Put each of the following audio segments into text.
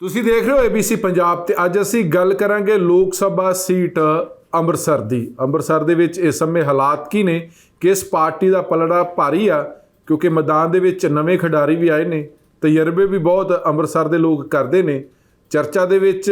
ਤੁਸੀਂ ਦੇਖ ਰਹੇ ਹੋ ABC ਪੰਜਾਬ ਤੇ ਅੱਜ ਅਸੀਂ ਗੱਲ ਕਰਾਂਗੇ ਲੋਕ ਸਭਾ ਸੀਟ ਅੰਮ੍ਰਿਤਸਰ ਦੀ। ਅੰਮ੍ਰਿਤਸਰ ਦੇ ਵਿੱਚ ਇਸ ਸਮੇਂ ਹਾਲਾਤ ਕੀ ਨੇ? ਕਿਸ ਪਾਰਟੀ ਦਾ ਪਲੜਾ ਭਾਰੀ ਆ? ਕਿਉਂਕਿ ਮੈਦਾਨ ਦੇ ਵਿੱਚ ਨਵੇਂ ਖਿਡਾਰੀ ਵੀ ਆਏ ਨੇ। ਤਜਰਬੇ ਵੀ ਬਹੁਤ ਅੰਮ੍ਰਿਤਸਰ ਦੇ ਲੋਕ ਕਰਦੇ ਨੇ। ਚਰਚਾ ਦੇ ਵਿੱਚ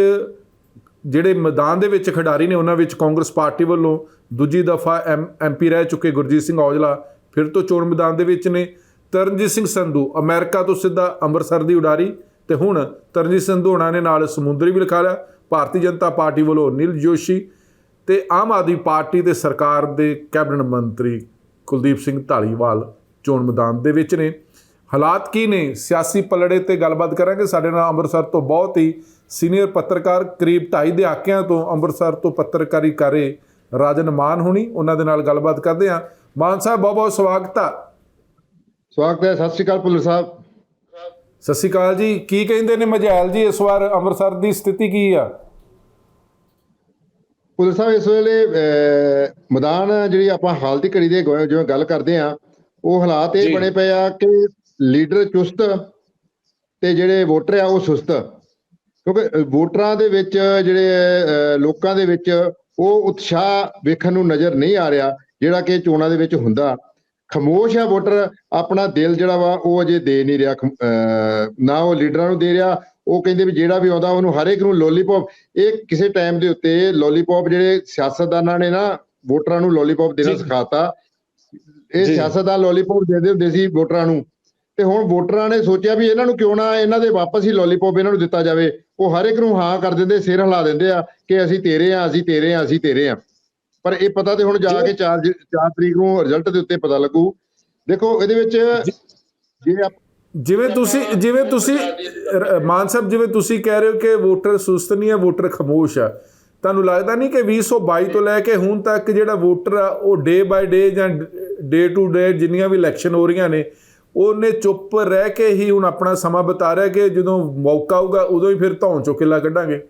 ਜਿਹੜੇ ਮੈਦਾਨ ਦੇ ਵਿੱਚ ਖਿਡਾਰੀ ਨੇ, ਉਹਨਾਂ ਵਿੱਚ ਕਾਂਗਰਸ ਪਾਰਟੀ ਵੱਲੋਂ ਦੂਜੀ ਦਫਾ ਐਮਪੀ ਰਹਿ ਚੁੱਕੇ ਗੁਰਜੀਤ ਸਿੰਘ ਔਜਲਾ, ਫਿਰ ਤੋਂ ਚੋਣ ਮੈਦਾਨ ਦੇ ਵਿੱਚ ਨੇ। ਤਰਨਜੀਤ ਸਿੰਘ ਸੰਧੂ, ਅਮਰੀਕਾ ਤੋਂ ਸਿੱਧਾ ਅੰਮ੍ਰਿਤਸਰ ਦੀ ਉਡਾਰੀ। ਤੇ ਹੁਣ ਤਰਨਜੀਤ ਸੰਧੂ ਹੋਣਾ ਨੇ ਨਾਲ ਸਮੁੰਦਰੀ ਵੀ ਲਿਖਾ ਲਿਆ, ਭਾਰਤੀ ਜਨਤਾ ਪਾਰਟੀ ਵੱਲੋਂ ਨੀਲ ਜੋਸ਼ੀ ਤੇ ਆਮ ਆਦਮੀ ਪਾਰਟੀ ਤੇ ਸਰਕਾਰ ਦੇ ਕੈਬਨਿਟ ਮੰਤਰੀ ਕੁਲਦੀਪ ਸਿੰਘ ਢਾਲੀਵਾਲ ਚੋਣ ਮੈਦਾਨ ਦੇ ਵਿੱਚ ਨੇ। ਹਾਲਾਤ ਕੀ ਨੇ? ਸਿਆਸੀ ਪਲੜੇ ਤੇ ਗੱਲਬਾਤ ਕਰਾਂਗੇ। ਸਾਡੇ ਨਾਲ ਅੰਮ੍ਰਿਤਸਰ ਤੋਂ ਬਹੁਤ ਹੀ ਸੀਨੀਅਰ ਪੱਤਰਕਾਰ, ਕਰੀਬ 2.5 ਦਹਾਕਿਆਂ ਤੋਂ ਅੰਮ੍ਰਿਤਸਰ ਤੋਂ ਪੱਤਰਕਾਰੀ ਕਰੇ ਰਾਜਨ ਮਾਨ ਹੁਣੀ, ਉਹਨਾਂ ਦੇ ਨਾਲ ਗੱਲਬਾਤ ਕਰਦੇ ਹਾਂ। ਮਾਨ ਸਾਹਿਬ ਬਹੁਤ ਬਹੁਤ ਸਵਾਗਤ ਆ। ਸਵਾਗਤ ਹੈ। ਸਤਿ ਸ਼੍ਰੀ ਅਕਾਲ ਭੁੱਲਰ ਸਾਹਿਬ। ਸਤਿ ਸ਼੍ਰੀ ਅਕਾਲ ਜੀ। ਕੀ ਕਹਿੰਦੇ ਨੇ ਮਜੈਲ ਜੀ ਇਸ ਵਾਰ? ਅੰਮ੍ਰਿਤਸਰ ਦੀ ਸਥਿਤੀ ਕੀ ਆ? ਭੁੱਲਰ ਸਾਹਿਬ ਇਸ ਵੇਲੇ ਮੈਦਾਨ ਜਿਹੜੀ ਆਪਾਂ ਹਾਲ ਦੀ ਘੜੀ ਦੇ ਜਿਵੇਂ ਗੱਲ ਕਰਦੇ ਆ ਉਹ ਹਾਲਾਤ ਇਹ। ਬਣੇ ਪਏ ਆ ਕਿ ਲੀਡਰ ਚੁਸਤ ਤੇ ਜਿਹੜੇ ਵੋਟਰ ਆ ਉਹ ਸੁਸਤ। ਕਿਉਂਕਿ ਵੋਟਰਾਂ ਦੇ ਵਿੱਚ ਜਿਹੜੇ ਲੋਕਾਂ ਦੇ ਵਿੱਚ ਉਹ ਉਤਸ਼ਾਹ ਵੇਖਣ ਨੂੰ ਨਜ਼ਰ ਨਹੀਂ ਆ ਰਿਹਾ ਜਿਹੜਾ ਕਿ ਚੋਣਾਂ ਦੇ ਵਿੱਚ ਹੁੰਦਾ। ਖਮੋਸ਼ ਆ ਵੋਟਰ ਆਪਣਾ ਦਿਲ ਜਿਹੜਾ ਵਾ ਉਹ ਅਜੇ ਦੇ ਨਹੀਂ ਰਿਹਾ ਨਾ ਉਹ ਲੀਡਰਾਂ ਨੂੰ ਦੇ ਰਿਹਾ ਉਹ ਕਹਿੰਦੇ ਵੀ ਜਿਹੜਾ ਵੀ ਆਉਂਦਾ ਉਹਨੂੰ ਹਰ ਇੱਕ ਨੂੰ ਲੋਲੀਪੌਪ ਇਹ ਕਿਸੇ ਟਾਈਮ ਦੇ ਉੱਤੇ ਲੋਲੀਪੌਪ ਜਿਹੜੇ ਸਿਆਸਤਦਾਨਾਂ ਨੇ ਨਾ ਵੋਟਰਾਂ ਨੂੰ ਲੋਲੀਪੌਪ ਦੇਣਾ। ਸਿਖਾਤਾ ਇਹ। ਸਿਆਸਤਦਾਨ ਲੋਲੀਪੌਪ ਦਿੰਦੇ ਹੁੰਦੇ ਸੀ ਵੋਟਰਾਂ ਨੂੰ ਤੇ ਹੁਣ ਵੋਟਰਾਂ ਨੇ ਸੋਚਿਆ ਵੀ ਇਹਨਾਂ ਨੂੰ ਕਿਉਂ ਨਾ ਇਹਨਾਂ ਦੇ ਵਾਪਸ ਹੀ ਲੋਲੀਪੌਪ ਇਹਨਾਂ ਨੂੰ ਦਿੱਤਾ ਜਾਵੇ ਉਹ ਹਰ ਇੱਕ ਨੂੰ ਹਾਂ ਕਰ ਦਿੰਦੇ ਸਿਰ ਹਿਲਾ ਦਿੰਦੇ ਆ ਕਿ ਅਸੀਂ ਤੇਰੇ ਆ ਅਸੀਂ ਤੇਰੇ ਆ ਅਸੀਂ ਤੇਰੇ ਆ ਪਰ ਇਹ ਪਤਾ ਤੇ ਹੁਣ ਜਾ ਕੇ 4 4 ਤਰੀਕ ਨੂੰ ਰਿਜ਼ਲਟ ਦੇ ਉੱਤੇ ਪਤਾ ਲੱਗੂ। ਦੇਖੋ ਇਹਦੇ ਵਿੱਚ ਜੇ ਜਿਵੇਂ ਤੁਸੀਂ ਜਿਵੇਂ ਤੁਸੀਂ ਮਾਨ ਸਾਹਿਬ ਜਿਵੇਂ ਤੁਸੀਂ ਕਹਿ ਰਹੇ ਹੋ ਕਿ ਵੋਟਰ ਸੁਸਤ ਨਹੀਂ ਹੈ ਵੋਟਰ ਖਮੋਸ਼ ਆ ਤੁਹਾਨੂੰ ਲੱਗਦਾ ਨਹੀਂ ਕਿ 2022 ਤੋਂ ਲੈ ਕੇ ਹੁਣ ਤੱਕ ਜਿਹੜਾ ਵੋਟਰ ਆ ਉਹ ਡੇ ਬਾਈ ਡੇ ਜਾਂ ਡੇ ਟੂ ਡੇ ਜਿੰਨੀਆਂ ਵੀ ਇਲੈਕਸ਼ਨ ਹੋ ਰਹੀਆਂ ਨੇ ਉਹਨੇ ਚੁੱਪ ਰਹਿ ਕੇ ਹੀ ਹੁਣ ਆਪਣਾ ਸਮਾਂ ਬਿਤਾ ਰਿਹਾ ਕਿ ਜਦੋਂ ਮੌਕਾ ਆਊਗਾ ਉਦੋਂ ਹੀ ਫਿਰ ਧੌਣ ਚੋਂ ਕਿੱਲਾ ਕੱਢਾਂਗੇ।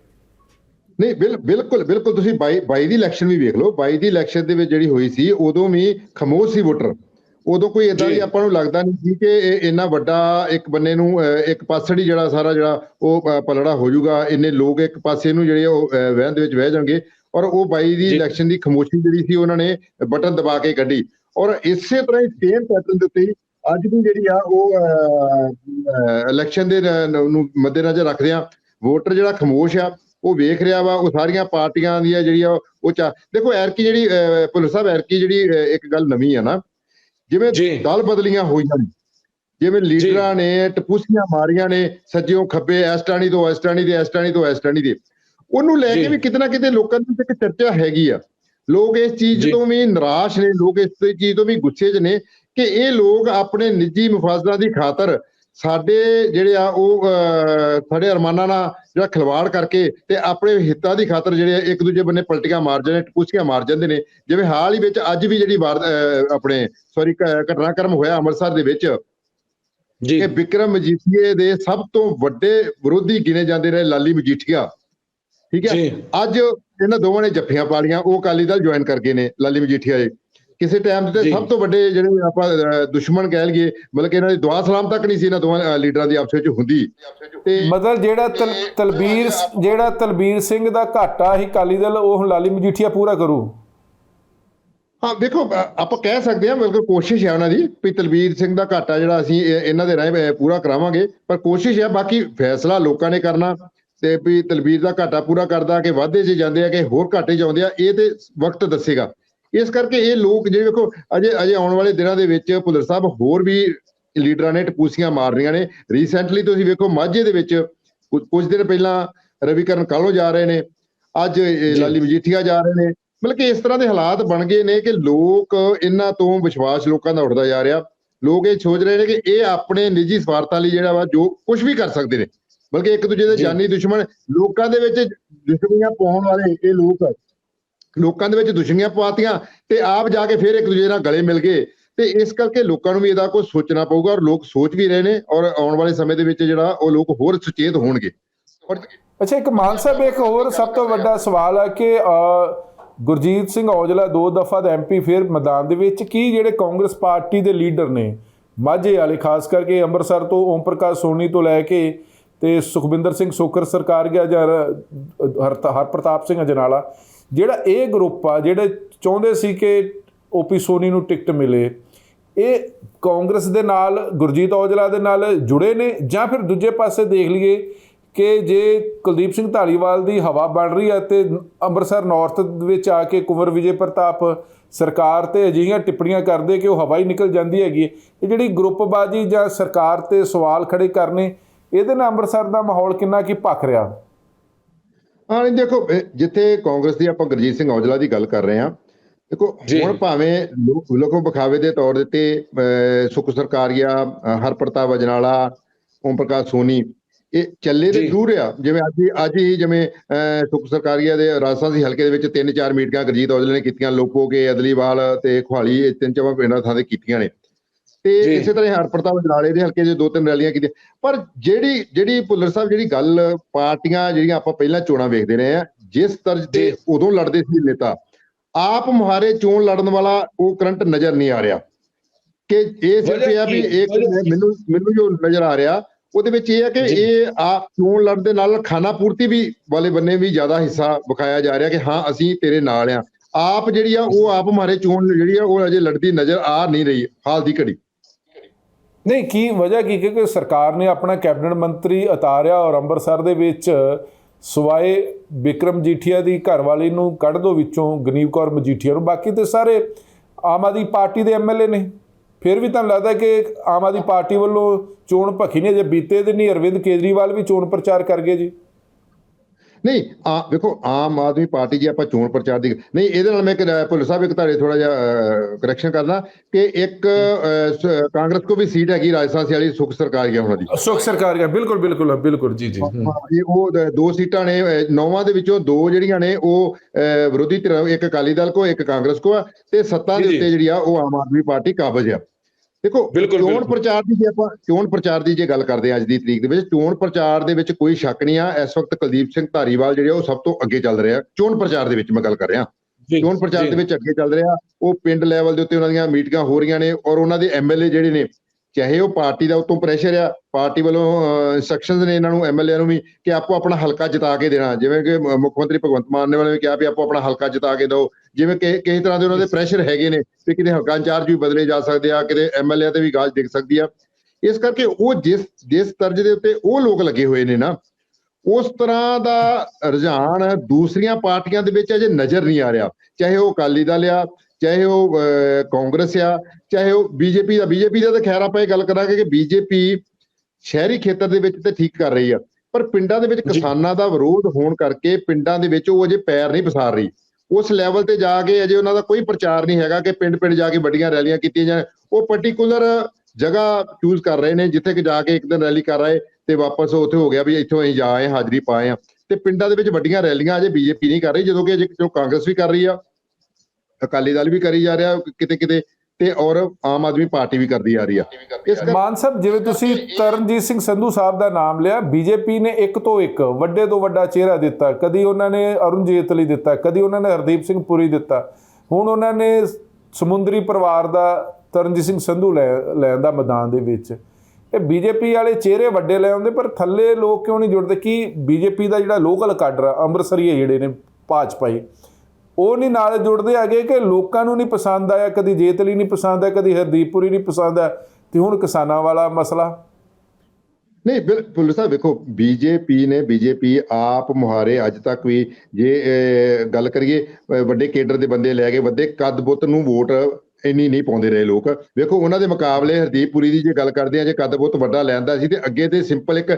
ਨਹੀਂ ਬਿਲ ਬਿਲਕੁਲ ਬਿਲਕੁਲ ਤੁਸੀਂ 22 22 ਦੀ ਇਲੈਕਸ਼ਨ ਵੀ ਵੇਖ ਲਓ। 22 ਦੀ ਇਲੈਕਸ਼ਨ ਦੇ ਵਿੱਚ ਜਿਹੜੀ ਹੋਈ ਸੀ ਉਦੋਂ ਵੀ ਖਮੋਸ਼ ਸੀ ਵੋਟਰ। ਉਦੋਂ ਕੋਈ ਇਦਾਂ। ਦੀ ਆਪਾਂ ਨੂੰ ਲੱਗਦਾ ਨਹੀਂ ਸੀ ਕਿ ਇਹ ਇੰਨਾ ਵੱਡਾ ਇੱਕ ਬੰਨੇ ਨੂੰ ਇੱਕ ਪਾਸੜੀ ਜਿਹੜਾ ਸਾਰਾ ਜਿਹੜਾ ਉਹ ਪਲੜਾ ਹੋ ਜਾਊਗਾ ਇੰਨੇ ਲੋਕ ਇੱਕ ਪਾਸੇ ਨੂੰ ਜਿਹੜੇ ਉਹ ਵਹਿਣ ਦੇ ਵਿੱਚ ਵਹਿ ਜਾਣਗੇ। ਔਰ ਉਹ 22 ਦੀ। ਇਲੈਕਸ਼ਨ ਦੀ ਖਮੋਸ਼ੀ ਜਿਹੜੀ ਸੀ ਉਹਨਾਂ ਨੇ ਬਟਨ ਦਬਾ ਕੇ ਕੱਢੀ। ਔਰ ਇਸੇ ਤਰ੍ਹਾਂ ਹੀ ਸੇਮ ਪੈਟਰਨ ਦੇ ਉੱਤੇ ਅੱਜ ਦੀ ਜਿਹੜੀ ਆ ਉਹ ਇਲੈਕਸ਼ਨ ਦੇ ਨ- ਨੂੰ ਮੱਦੇਨਜ਼ਰ ਰੱਖਦੇ ਆ। ਵੋਟਰ ਜਿਹੜਾ ਖਮੋਸ਼ ਆ ਉਹ ਵੇਖ ਰਿਹਾ ਵਾ ਉਹ ਸਾਰੀਆਂ ਪਾਰਟੀਆਂ ਦੀਆਂ ਜਿਹੜੀਆਂ ਉਹ ਚਾ ਦੇਖੋ ਐਰਕੀ ਜਿਹੜੀ ਭੁੱਲਰ ਸਾਹਿਬ ਐਰਕੀ ਜਿਹੜੀ ਇੱਕ ਗੱਲ ਨਵੀਂ ਆ ਨਾ ਜਿਵੇਂ। ਦਲ ਬਦਲੀਆਂ ਹੋਈਆਂ ਨੇ ਜਿਵੇਂ ਲੀਡਰਾਂ ਨੇ ਟਪੂਸੀਆਂ ਮਾਰੀਆਂ ਨੇ ਸੱਜਿਓਂ ਖੱਬੇ ਐਸਟਾਣੀ ਤੋਂ ਐਸਟਾਣੀ ਦੇ ਐਸਟਾਣੀ ਤੋਂ ਐਸਟਾਣੀ ਦੇ ਉਹਨੂੰ ਲੈ। ਕੇ ਵੀ ਕਿਤੇ ਨਾ ਕਿਤੇ ਲੋਕਾਂ ਦੇ ਵਿੱਚ ਇੱਕ ਚਰਚਾ ਹੈਗੀ ਆ ਲੋਕ ਇਸ ਚੀਜ਼। ਤੋਂ ਵੀ ਨਿਰਾਸ਼ ਨੇ ਲੋਕ ਇਸ ਚੀਜ਼ ਤੋਂ ਵੀ ਗੁੱਸੇ 'ਚ ਨੇ ਕਿ ਇਹ ਲੋਕ ਆਪਣੇ ਨਿੱਜੀ ਮਫਾਜ਼ਲਾਂ ਦੀ ਖਾਤਰ ਸਾਡੇ ਜਿਹੜੇ ਆ ਉਹ ਸਾਡੇ ਅਰਮਾਨਾਂ ਨਾਲ ਜਿਹੜਾ ਖਿਲਵਾੜ ਕਰਕੇ ਤੇ ਆਪਣੇ ਹਿੱਤਾਂ ਦੀ ਖਾਤਰ ਜਿਹੜੇ ਇੱਕ ਦੂਜੇ ਬੰਨੇ ਪਲਟੀਆਂ ਮਾਰ ਜਾਂਦੇ ਟਪੂਸੀਆਂ ਮਾਰ ਜਾਂਦੇ ਨੇ। ਜਿਵੇਂ ਹਾਲ ਹੀ ਵਿੱਚ ਅੱਜ ਵੀ ਜਿਹੜੀ ਆਪਣੇ ਸੌਰੀ ਘਟਨਾਕ੍ਰਮ ਹੋਇਆ ਅੰਮ੍ਰਿਤਸਰ ਦੇ ਵਿੱਚ। ਜੀ। ਕਿ ਵਿਕਰਮ ਮਜੀਠੀਏ ਦੇ ਸਭ ਤੋਂ ਵੱਡੇ ਵਿਰੋਧੀ ਗਿਣੇ ਜਾਂਦੇ ਰਹੇ ਲਾਲੀ ਮਜੀਠੀਆ। ਠੀਕ ਹੈ। ਅੱਜ ਇਹਨਾਂ ਦੋਵਾਂ ਨੇ ਜੱਫੀਆਂ ਪਾਲੀਆਂ ਉਹ ਅਕਾਲੀ ਦਲ ਜੁਆਇਨ ਕਰ ਗਏ ਨੇ ਲਾਲੀ ਮਜੀਠੀਆ ਦੇ। ਕਿਸੇ ਟਾਈਮ ਤੇ। ਸਭ ਤੋਂ ਵੱਡੇ ਜਿਹੜੇ ਆਪਾਂ ਦੁਸ਼ਮਣ ਕਹਿ ਲਈਏ ਮਤਲਬ ਕਿ ਇਹਨਾਂ ਦੀ ਦੁਆ ਸਲਾਮ ਤੱਕ ਨਹੀਂ ਸੀ ਇਹਨਾਂ ਦੋਵਾਂ ਲੀਡਰਾਂ ਦੀ ਆਪਸ ਵਿੱਚ ਹੁੰਦੀ। ਤੇ ਮਤਲਬ ਜਿਹੜਾ ਤਲ- ਤਲਬੀਰ ਜਿਹੜਾ ਤਲਬੀਰ ਸਿੰਘ ਦਾ ਘਾਟਾ ਸੀ ਕਾਲੀ ਦਲ ਉਹ ਹੁਣ ਲਾਲੀ ਮਜੀਠੀਆ ਪੂਰਾ ਕਰੂ। ਹਾਂ ਦੇਖੋ ਆਪਾਂ ਕਹਿ ਸਕਦੇ ਹਾਂ ਬਿਲਕੁਲ ਕੋਸ਼ਿਸ਼ ਹੈ ਉਹਨਾਂ ਦੀ ਵੀ ਤਲਬੀਰ ਸਿੰਘ ਦਾ ਘਾਟਾ ਜਿਹੜਾ ਅਸੀਂ ਇਹ- ਇਹਨਾਂ ਦੇ ਰਾਹੀਂ ਪੂਰਾ ਕਰਾਵਾਂਗੇ। ਪਰ ਕੋਸ਼ਿਸ਼ ਹੈ ਬਾਕੀ ਫੈਸਲਾ ਲੋਕਾਂ ਨੇ ਕਰਨਾ ਤੇ ਵੀ ਤਲਬੀਰ ਦਾ ਘਾਟਾ ਪੂਰਾ ਕਰਦਾ ਕਿ ਵਾਧੇ 'ਚ ਜਾਂਦੇ ਆ ਕਿ ਹੋਰ ਘਾਟੇ 'ਚ ਆਉਂਦੇ ਆ ਇਹ ਤੇ ਵਕਤ ਦੱਸੇਗਾ। ਇਸ ਕਰਕੇ ਇਹ ਲੋਕ ਜਿਹੜੇ ਵੇਖੋ ਅਜੇ ਅਜੇ ਆਉਣ ਵਾਲੇ ਦਿਨਾਂ ਦੇ ਵਿੱਚ ਭੁੱਲਰ ਸਾਹਿਬ ਹੋਰ ਵੀ ਲੀਡਰਾਂ ਨੇ ਟਪੂਸੀਆਂ ਮਾਰ ਰਹੀਆਂ ਨੇ। ਰੀਸੈਂਟਲੀ ਤੁਸੀਂ ਵੇਖੋ ਮਾਝੇ ਦੇ ਵਿੱਚ ਕੁਝ ਦਿਨ ਪਹਿਲਾਂ ਰਵੀਕਰਨ ਕਾਲੋ ਜਾ ਰਹੇ ਨੇ। ਅੱਜ ਜੀ। ਲਾਲੀ ਮਜੀਠੀਆ ਜਾ ਰਹੇ ਨੇ। ਮਤਲਬ ਕਿ ਇਸ ਤਰ੍ਹਾਂ ਦੇ ਹਾਲਾਤ ਬਣ ਗਏ ਨੇ ਕਿ ਲੋਕ ਇਹਨਾਂ ਤੋਂ ਵਿਸ਼ਵਾਸ ਲੋਕਾਂ ਦਾ ਉੱਠਦਾ ਜਾ ਰਿਹਾ। ਲੋਕ ਇਹ ਸੋਚ ਰਹੇ ਨੇ ਕਿ ਇਹ ਆਪਣੇ ਨਿੱਜੀ ਸਵਾਰਥਾਂ ਲਈ ਜਿਹੜਾ ਵਾ ਜੋ ਕੁਝ ਵੀ ਕਰ ਸਕਦੇ ਨੇ। ਬਲਕਿ ਇੱਕ ਦੂਜੇ ਦੇ ਜੀ। ਜਾਨੀ ਦੁਸ਼ਮਣ ਲੋਕਾਂ ਦੇ ਵਿੱਚ ਦੁਸ਼ਮਣੀਆਂ ਪਾਉਣ ਵਾਲੇ ਇਹ ਲੋਕ ਲੋਕਾਂ ਦੇ ਵਿੱਚ ਦੁਸ਼ਮਣੀਆਂ ਪਾਤੀਆਂ ਤੇ ਆਪ ਜਾ ਕੇ ਫਿਰ ਇੱਕ ਦੂਜੇ ਨਾਲ ਗਲੇ ਮਿਲ ਗਏ। ਤੇ ਇਸ ਕਰਕੇ ਲੋਕਾਂ ਨੂੰ ਵੀ ਇਹਦਾ ਕੁਝ ਸੋਚਣਾ ਪਊਗਾ ਔਰ ਲੋਕ ਸੋਚ ਵੀ ਰਹੇ ਨੇ ਔਰ ਆਉਣ ਵਾਲੇ ਸਮੇਂ ਦੇ ਵਿੱਚ ਜਿਹੜਾ ਉਹ ਲੋਕ ਹੋਰ ਸੁਚੇਤ ਹੋਣਗੇ। ਅੱਛਾ, ਇੱਕ ਮਾਨ ਸਾਹਿਬ, ਇੱਕ ਹੋਰ ਸਭ ਤੋਂ ਵੱਡਾ ਸਵਾਲ ਹੈ ਕਿ ਗੁਰਜੀਤ ਸਿੰਘ ਔਜਲਾ ਦੋ ਦਫਾ ਦਾ ਐਮਪੀ ਫਿਰ ਮੈਦਾਨ ਦੇ ਵਿੱਚ ਕੀ ਜਿਹੜੇ ਕਾਂਗਰਸ ਪਾਰਟੀ ਦੇ ਲੀਡਰ ਨੇ, ਮਾਝੇ ਵਾਲੇ, ਖਾਸ ਕਰਕੇ ਅੰਮ੍ਰਿਤਸਰ ਤੋਂ ਓਮ ਪ੍ਰਕਾਸ਼ ਸੋਨੀ ਤੋਂ ਲੈ ਕੇ ਤੇ ਸੁਖਵਿੰਦਰ ਸਿੰਘ ਸੋਕਰ ਸਰਕਾਰ ਗਿਆ ਜਾਂ ਹਰ ਹਰ ਪ੍ਰਤਾਪ ਸਿੰਘ ਅਜਨਾਲਾ ਜਿਹੜਾ ਇਹ ਗਰੁੱਪ ਆ, ਜਿਹੜੇ ਚਾਹੁੰਦੇ ਸੀ ਕਿ ਓਪੀ ਸੋਨੀ ਨੂੰ ਟਿਕਟ ਮਿਲੇ, ਇਹ ਕਾਂਗਰਸ ਦੇ ਨਾਲ, ਗੁਰਜੀਤ ਔਜਲਾ ਦੇ ਨਾਲ ਜੁੜੇ ਨੇ ਜਾਂ ਫਿਰ ਦੂਜੇ ਪਾਸੇ ਦੇਖ ਲਈਏ ਕਿ ਜੇ ਕੁਲਦੀਪ ਸਿੰਘ ਢਾਲੀਵਾਲ ਦੀ ਹਵਾ ਬਣ ਰਹੀ ਹੈ ਤੇ ਅੰਮ੍ਰਿਤਸਰ ਨਾਰਥ ਵਿੱਚ ਆ ਕੇ ਕੁੰਵਰ ਵਿਜੇ ਪ੍ਰਤਾਪ ਸਰਕਾਰ ਤੇ ਅਜਿਹੀਆਂ ਟਿੱਪਣੀਆਂ ਕਰਦੇ ਕਿ ਉਹ ਹਵਾ ਹੀ ਨਿਕਲ ਜਾਂਦੀ ਹੈਗੀ ਹੈ। ਇਹ ਜਿਹੜੀ ਗਰੁੱਪਬਾਜ਼ੀ ਜਾਂ ਸਰਕਾਰ ਤੇ ਸਵਾਲ ਖੜੇ ਕਰਨੇ, ਇਹਦੇ ਨਾਲ ਅੰਮ੍ਰਿਤਸਰ ਦਾ ਮਾਹੌਲ ਕਿੰਨਾ ਕੀ ਭਖ ਰਿਹਾ ਹਾਂ ਦੇਖੋ ਜਿੱਥੇ ਕਾਂਗਰਸ ਦੀ ਆਪਾਂ ਗੁਰਜੀਤ ਸਿੰਘ ਔਜਲਾ ਦੀ ਗੱਲ ਕਰ ਰਹੇ ਹਾਂ ਦੇਖੋ। ਹੁਣ ਭਾਵੇਂ ਲੋਕ ਵਿਖਾਵੇ ਦੇ ਤੌਰ ਦੇ ਤੇ ਸੁਖ ਸਰਕਾਰੀਆ ਹਰਪ੍ਰਤਾਪ ਅਜਨਾਲਾ ਓਮ ਪ੍ਰਕਾਸ਼ ਸੋਨੀ ਇਹ ਚੱਲੇ ਤੇ। ਦੂਰ ਆ ਜਿਵੇਂ ਅੱਜ ਹੀ ਅੱਜ ਹੀ ਜਿਵੇਂ ਸੁਖ ਸਰਕਾਰੀਆ ਦੇ ਰਾਜਸਥਾਨ ਹਲਕੇ ਦੇ ਵਿੱਚ ਤਿੰਨ ਚਾਰ ਮੀਟਿੰਗਾਂ ਗੁਰਜੀਤ ਔਜਲਾ ਨੇ ਕੀਤੀਆਂ ਲੋਕੋ ਕੇ ਅਦਲੀਵਾਲ ਤੇ ਖੁਹਾਲੀ ਇਹ ਤਿੰਨ ਚਾਰ ਪਿੰਡਾਂ ਥਾਂ ਤੇ ਕੀਤੀਆਂ ਨੇ ਤੇ ਜੀ। ਇਸੇ ਤਰ੍ਹਾਂ ਹੀ ਹਰਪ੍ਰਤਾਪ ਅਜਨਾਲੇ ਦੇ ਹਲਕੇ 'ਚ ਦੋ ਤਿੰਨ ਰੈਲੀਆਂ ਕੀਤੀਆਂ ਪਰ ਜਿਹੜੀ ਜਿਹੜੀ ਭੁੱਲਰ ਸਾਹਿਬ ਜਿਹੜੀ ਗੱਲ ਪਾਰਟੀਆਂ ਜਿਹੜੀਆਂ ਆਪਾਂ ਪਹਿਲਾਂ ਚੋਣਾਂ ਵੇਖਦੇ ਰਹੇ ਆ ਜਿਸ ਤਰਜ ਤੇ ਜੀ। ਉਦੋਂ ਲੜਦੇ ਸੀ ਨੇਤਾ ਆਪ ਮੁਹਾਰੇ ਚੋਣ ਲੜਨ ਵਾਲਾ ਉਹ ਕਰੰਟ ਨਜ਼ਰ ਨਹੀਂ ਆ ਰਿਹਾ ਕਿ ਇਹ ਸਿਰਫ ਇਹ ਆ ਵੀ ਕੀ? ਮੈਨੂੰ ਮੈਨੂੰ ਜੋ ਨਜ਼ਰ ਆ ਰਿਹਾ ਉਹਦੇ ਵਿੱਚ ਇਹ ਹੈ ਕਿ ਜੀ। ਇਹ ਆਪ ਚੋਣ ਲੜਨ ਦੇ ਨਾਲ ਖਾਨਾ ਪੂਰਤੀ ਵੀ ਵਾਲੇ ਬੰਨੇ ਵੀ ਜ਼ਿਆਦਾ ਹਿੱਸਾ ਵਿਖਾਇਆ ਜਾ ਰਿਹਾ ਕਿ ਹਾਂ ਅਸੀਂ ਤੇਰੇ ਨਾਲ ਆ ਆਪ ਜਿਹੜੀ ਆ ਉਹ ਆਪ ਮੁਹਾਰੇ ਚੋਣ ਜਿਹੜੀ ਆ ਉਹ ਅਜੇ ਲੜਦੀ ਨਜ਼ਰ ਆ ਨਹੀਂ ਰਹੀ ਹਾਲ ਦੀ ਘੜੀ ਨਹੀਂ, ਕੀ ਵਜ੍ਹਾ ਕੀ? ਕਿਉਂਕਿ ਸਰਕਾਰ ਨੇ ਆਪਣਾ ਕੈਬਨਿਟ ਮੰਤਰੀ ਉਤਾਰਿਆ ਔਰ ਅੰਮ੍ਰਿਤਸਰ ਦੇ ਵਿੱਚ ਸਵਾਏ ਵਿਕਰਮ ਜੀਠੀਆ ਦੀ ਘਰਵਾਲੀ ਨੂੰ ਕੱਢ ਦੋ ਵਿੱਚੋਂ ਗਨੀਵ ਕੌਰ ਮਜੀਠੀਆ ਨੂੰ। ਬਾਕੀ ਤੇ ਸਾਰੇ ਆਮ ਆਦਮੀ ਪਾਰਟੀ ਦੇ ਐਮਐਲਏ ਨੇ। ਫਿਰ ਵੀ ਤੁਹਾਨੂੰ ਲੱਗਦਾ ਕਿ ਆਮ ਆਦਮੀ ਪਾਰਟੀ ਵੱਲੋਂ ਚੋਣ ਭਖੀ ਨੇ ਜੇ ਬੀਤੇ ਦਿਨ ਹੀ ਅਰਵਿੰਦ ਕੇਜਰੀਵਾਲ ਵੀ ਚੋਣ ਪ੍ਰਚਾਰ ਕਰ ਗਏ ਜੀ। ਨਹੀਂ ਆ ਵੇਖੋ ਆਮ ਆਦਮੀ ਪਾਰਟੀ ਜੇ ਆਪਾਂ ਚੋਣ ਪ੍ਰਚਾਰ ਦੀ ਨਹੀਂ ਇਹਦੇ ਨਾਲ ਮੈਂ ਭੁੱਲਰ ਸਾਹਿਬ ਇੱਕ ਤੁਹਾਡੇ ਥੋੜਾ ਜਿਹਾ ਕਰੈਕਸ਼ਨ ਕਰਦਾ ਕਿ ਇੱਕ ਸ- ਕਾਂਗਰਸ ਕੋ ਵੀ ਸੀਟ ਹੈਗੀ ਰਾਜਸਥਾਨ ਵਾਲੀ ਸੁਖ ਸਰਕਾਰੀਆ ਉਹਨਾਂ ਦੀ। ਸੁਖ ਸਰਕਾਰ ਗਿਆ ਬਿਲਕੁਲ ਬਿਲਕੁਲ ਬਿਲਕੁਲ ਜੀ ਜੀ ਉਹ ਦ- ਸੀਟਾਂ ਨੇ ਨੌਵਾਂ ਦੇ ਵਿੱਚੋਂ ਦੋ ਜਿਹੜੀਆਂ ਨੇ ਉਹ ਵਿਰੋਧੀ ਧਿਰ ਇੱਕ ਅਕਾਲੀ ਦਲ ਕੋ ਇੱਕ ਕਾਂਗਰਸ ਕੋ ਤੇ ਸੱਤਾ ਦੇ। ਉੱਤੇ ਜਿਹੜੀ ਆ ਉਹ ਆਮ ਆਦਮੀ ਪਾਰਟੀ ਕਾਬਜ ਆ। ਦੇਖੋ ਚੋਣ। ਪ੍ਰਚਾਰ ਦੀ ਜੇ ਆਪਾਂ ਚੋਣ ਪ੍ਰਚਾਰ ਦੀ ਜੇ ਗੱਲ ਕਰਦੇ ਆ ਅੱਜ ਦੀ ਤਰੀਕ ਦੇ ਵਿੱਚ ਚੋਣ ਪ੍ਰਚਾਰ ਦੇ ਵਿੱਚ ਕੋਈ ਸ਼ੱਕ ਨਹੀਂ ਆ ਇਸ ਵਕਤ ਕੁਲਦੀਪ ਸਿੰਘ ਧਾਰੀਵਾਲ ਜਿਹੜੇ ਆ ਉਹ ਸਭ ਤੋਂ ਅੱਗੇ ਚੱਲ ਰਿਹਾ ਚੋਣ ਪ੍ਰਚਾਰ ਦੇ ਵਿੱਚ ਮੈਂ ਗੱਲ ਕਰ ਰਿਹਾ। ਚੋਣ ਪ੍ਰਚਾਰ ਦੇ ਵਿੱਚ ਅੱਗੇ ਚੱਲ ਰਿਹਾ ਉਹ ਪਿੰਡ ਲੈਵਲ ਦੇ ਉੱਤੇ ਉਹਨਾਂ ਦੀਆਂ ਮੀਟਿੰਗਾਂ ਹੋ ਰਹੀਆਂ ਨੇ ਔਰ ਉਹਨਾਂ ਦੇ ਐਮਐਲਏ ਜਿਹੜੇ ਨੇ ਚਾਹੇ ਉਹ ਪਾਰਟੀ ਦਾ ਉਤੋਂ ਪ੍ਰੈਸ਼ਰ ਆ, ਪਾਰਟੀ ਵੱਲੋਂ ਇਨਸਟਰਕਸ਼ਨਸ ਨੇ ਇਹਨਾਂ ਨੂੰ ਐਮਐਲਏ ਨੂੰ ਵੀ ਕਿ ਆਪੋ ਆਪਣਾ ਹਲਕਾ ਜਿਤਾ ਕੇ ਦੇਣਾ। ਜਿਵੇਂ ਕਿ ਮੁੱਖ ਮੰਤਰੀ ਭਗਵੰਤ ਮਾਨ ਨੇ ਵਾਲੇ ਵੀ ਕਿਹਾ ਵੀ ਆਪੋ ਆਪਣਾ ਹਲਕਾ ਜਿਤਾ ਕੇ ਦਿਓ। ਜਿਵੇਂ ਕਿ ਕਿਸੇ ਤਰ੍ਹਾਂ ਦੇ ਉਹਨਾਂ ਦੇ ਪ੍ਰੈਸ਼ਰ ਹੈਗੇ ਨੇ ਵੀ ਕਿਤੇ ਹਲਕਾ ਇੰਚਾਰਜ ਵੀ ਬਦਲੇ ਜਾ ਸਕਦੇ ਆ, ਕਿਤੇ ਐਮਐਲਏ ਤੇ ਵੀ ਗਾਜ ਦਿਖ ਸਕਦੀ ਆ। ਇਸ ਕਰਕੇ ਉਹ ਜਿਸ ਜਿਸ ਤਰਜ ਦੇ ਉੱਤੇ ਉਹ ਲੋਕ ਲੱਗੇ ਹੋਏ ਨੇ ਨਾ, ਉਸ ਤਰ੍ਹਾਂ ਦਾ ਰੁਝਾਨ ਦੂਸਰੀਆਂ ਪਾਰਟੀਆਂ ਦੇ ਵਿੱਚ ਅਜੇ ਨਜ਼ਰ ਨਹੀਂ ਆ ਰਿਹਾ। ਚਾਹੇ ਉਹ ਅਕਾਲੀ ਦਲ ਆ ਚਾਹੇ ਉਹ ਕਾਂਗਰਸ ਆ ਚਾਹੇ ਉਹ ਬੀਜੇਪੀ ਦਾ ਬੀਜੇਪੀ ਦਾ ਤਾਂ ਖੈਰ ਆਪਾਂ ਇਹ ਗੱਲ ਕਰਾਂਗੇ ਕਿ ਬੀਜੇਪੀ ਸ਼ਹਿਰੀ ਖੇਤਰ ਦੇ ਵਿੱਚ ਤੇ ਠੀਕ ਕਰ ਰਹੀ ਆ ਪਰ ਪਿੰਡਾਂ ਦੇ ਵਿੱਚ। ਕਿਸਾਨਾਂ ਦਾ ਵਿਰੋਧ ਹੋਣ ਕਰਕੇ ਪਿੰਡਾਂ ਦੇ ਵਿੱਚ ਉਹ ਅਜੇ ਪੈਰ ਨਹੀਂ ਪਸਾਰ ਰਹੀ। ਉਸ ਲੈਵਲ ਤੇ ਜਾ ਕੇ ਅਜੇ ਉਹਨਾਂ ਦਾ ਕੋਈ ਪ੍ਰਚਾਰ ਨਹੀਂ ਹੈਗਾ ਕਿ ਪਿੰਡ ਪਿੰਡ ਜਾ ਕੇ ਵੱਡੀਆਂ ਰੈਲੀਆਂ ਕੀਤੀਆਂ ਜਾਣ। ਉਹ ਪਾਰਟਿਕੂਲਰ ਜਗ੍ਹਾ ਚੂਜ਼ ਕਰ ਰਹੇ ਨੇ ਜਿੱਥੇ ਕਿ ਜਾ ਕੇ ਇੱਕ ਦਿਨ ਰੈਲੀ ਕਰ ਆਏ ਤੇ ਵਾਪਸ ਉੱਥੇ ਹੋ ਗਿਆ ਵੀ ਇੱਥੋਂ ਅਸੀਂ ਜਾ ਆਏ ਹਾਜ਼ਰੀ ਪਾਏ ਆ। ਤੇ ਪਿੰਡਾਂ ਦੇ ਵਿੱਚ ਵੱਡੀਆਂ ਰੈਲੀਆਂ ਅਜੇ ਬੀਜੇਪੀ ਨਹੀਂ ਕਰ ਰਹੀ ਜਦੋਂ ਕਿ ਅਜੇ ਕਾਂਗਰਸ ਵੀ ਕਰ ਰਹੀ ਆ। ਅਕਾਲੀ ਦਲ ਵੀ ਕਰੀ ਜਾ ਰਿਹਾ, ਕਿਤੇ ਕਿਤੇ, ਤੇ ਔਰ ਆਮ ਆਦਮੀ ਪਾਰਟੀ ਵੀ ਕਰਦੀ ਆ ਰਹੀ ਆ। ਮਾਨ ਸਾਹਿਬ, ਜਿਵੇਂ ਤੁਸੀਂ ਤਰਨਜੀਤ ਸਿੰਘ ਸੰਧੂ ਸਾਹਿਬ ਦਾ ਨਾਮ ਲਿਆ, ਬੀਜੇਪੀ ਨੇ ਇੱਕ ਤੋਂ ਇੱਕ, ਵੱਡੇ ਤੋਂ ਵੱਡਾ ਚਿਹਰਾ ਦਿੱਤਾ, ਕਦੀ ਉਹਨਾਂ ਨੇ ਅਰੁਣ ਜੇਤਲੀ ਦਿੱਤਾ, ਕਦੀ ਉਹਨਾਂ ਨੇ ਹਰਦੀਪ ਸਿੰਘ ਪੁਰੀ ਦਿੱਤਾ, ਹੁਣ ਉਹਨਾਂ ਨੇ ਸਮੁੰਦਰੀ ਪਰਿਵਾਰ ਦਾ ਤਰਨਜੀਤ ਸਿੰਘ ਸੰਧੂ ਲੈ, ਲੈਣ ਦਾ ਮੈਦਾਨ ਦੇ ਵਿੱਚ। ਇਹ ਬੀਜੇਪੀ ਵਾਲੇ ਚਿਹਰੇ ਵੱਡੇ ਲੈ ਆਉਂਦੇ, ਪਰ ਥੱਲੇ ਲੋਕ ਕਿਉਂ ਨਹੀਂ ਜੁੜਦੇ? ਕਿ ਬੀਜੇਪੀ ਦਾ ਜਿਹੜਾ ਲੋਕਲ ਕਾਡਰ ਆ ਅੰਮ੍ਰਿਤਸਰੀ ਜਿਹੜੇ ਨੇ ਭਾਜਪਾਈ ਉਹ ਨਹੀਂ ਨਾਲ ਜੁੜਦੇ ਹੈਗੇ ਕਿ ਲੋਕਾਂ ਨੂੰ ਨਹੀਂ ਪਸੰਦ ਆਇਆ, ਕਦੀ ਜੇਤਲੀ ਨਹੀਂ ਪਸੰਦ ਆਇਆ, ਕਦੀ ਹਰਦੀਪੁਰੀ ਨਹੀਂ ਪਸੰਦ ਆ ਤੇ ਹੁਣ ਕਿਸਾਨਾਂ ਵਾਲਾ ਮਸਲਾ। ਨਹੀਂ ਬਿਲਕੁਲ ਸਾਹਿਬ ਵੇਖੋ, ਬੀਜੇਪੀ ਨੇ, ਬੀਜੇਪੀ ਆਪ ਮੁਹਾਰੇ ਅੱਜ ਤੱਕ ਵੀ ਜੇ ਗੱਲ ਕਰੀਏ ਵੱਡੇ ਕੇਡਰ ਦੇ ਬੰਦੇ ਲੈ ਕੇ ਵੱਡੇ ਕੱਦ ਬੁੱਤ ਨੂੰ ਵੋਟ ਇੰਨੀ ਨਹੀਂ ਪਾਉਂਦੇ ਰਹੇ ਲੋਕ। ਵੇਖੋ, ਉਹਨਾਂ ਦੇ ਮੁਕਾਬਲੇ ਹਰਦੀਪ ਪੁਰੀ ਦੀ ਜੇ ਗੱਲ ਕਰਦੇ ਆ, ਜੇ ਕੱਦ ਬੁੱਤ ਵੱਡਾ ਲੈਂਦਾ ਸੀ ਤੇ ਅੱਗੇ ਤੇ ਸਿੰਪਲ ਇੱਕ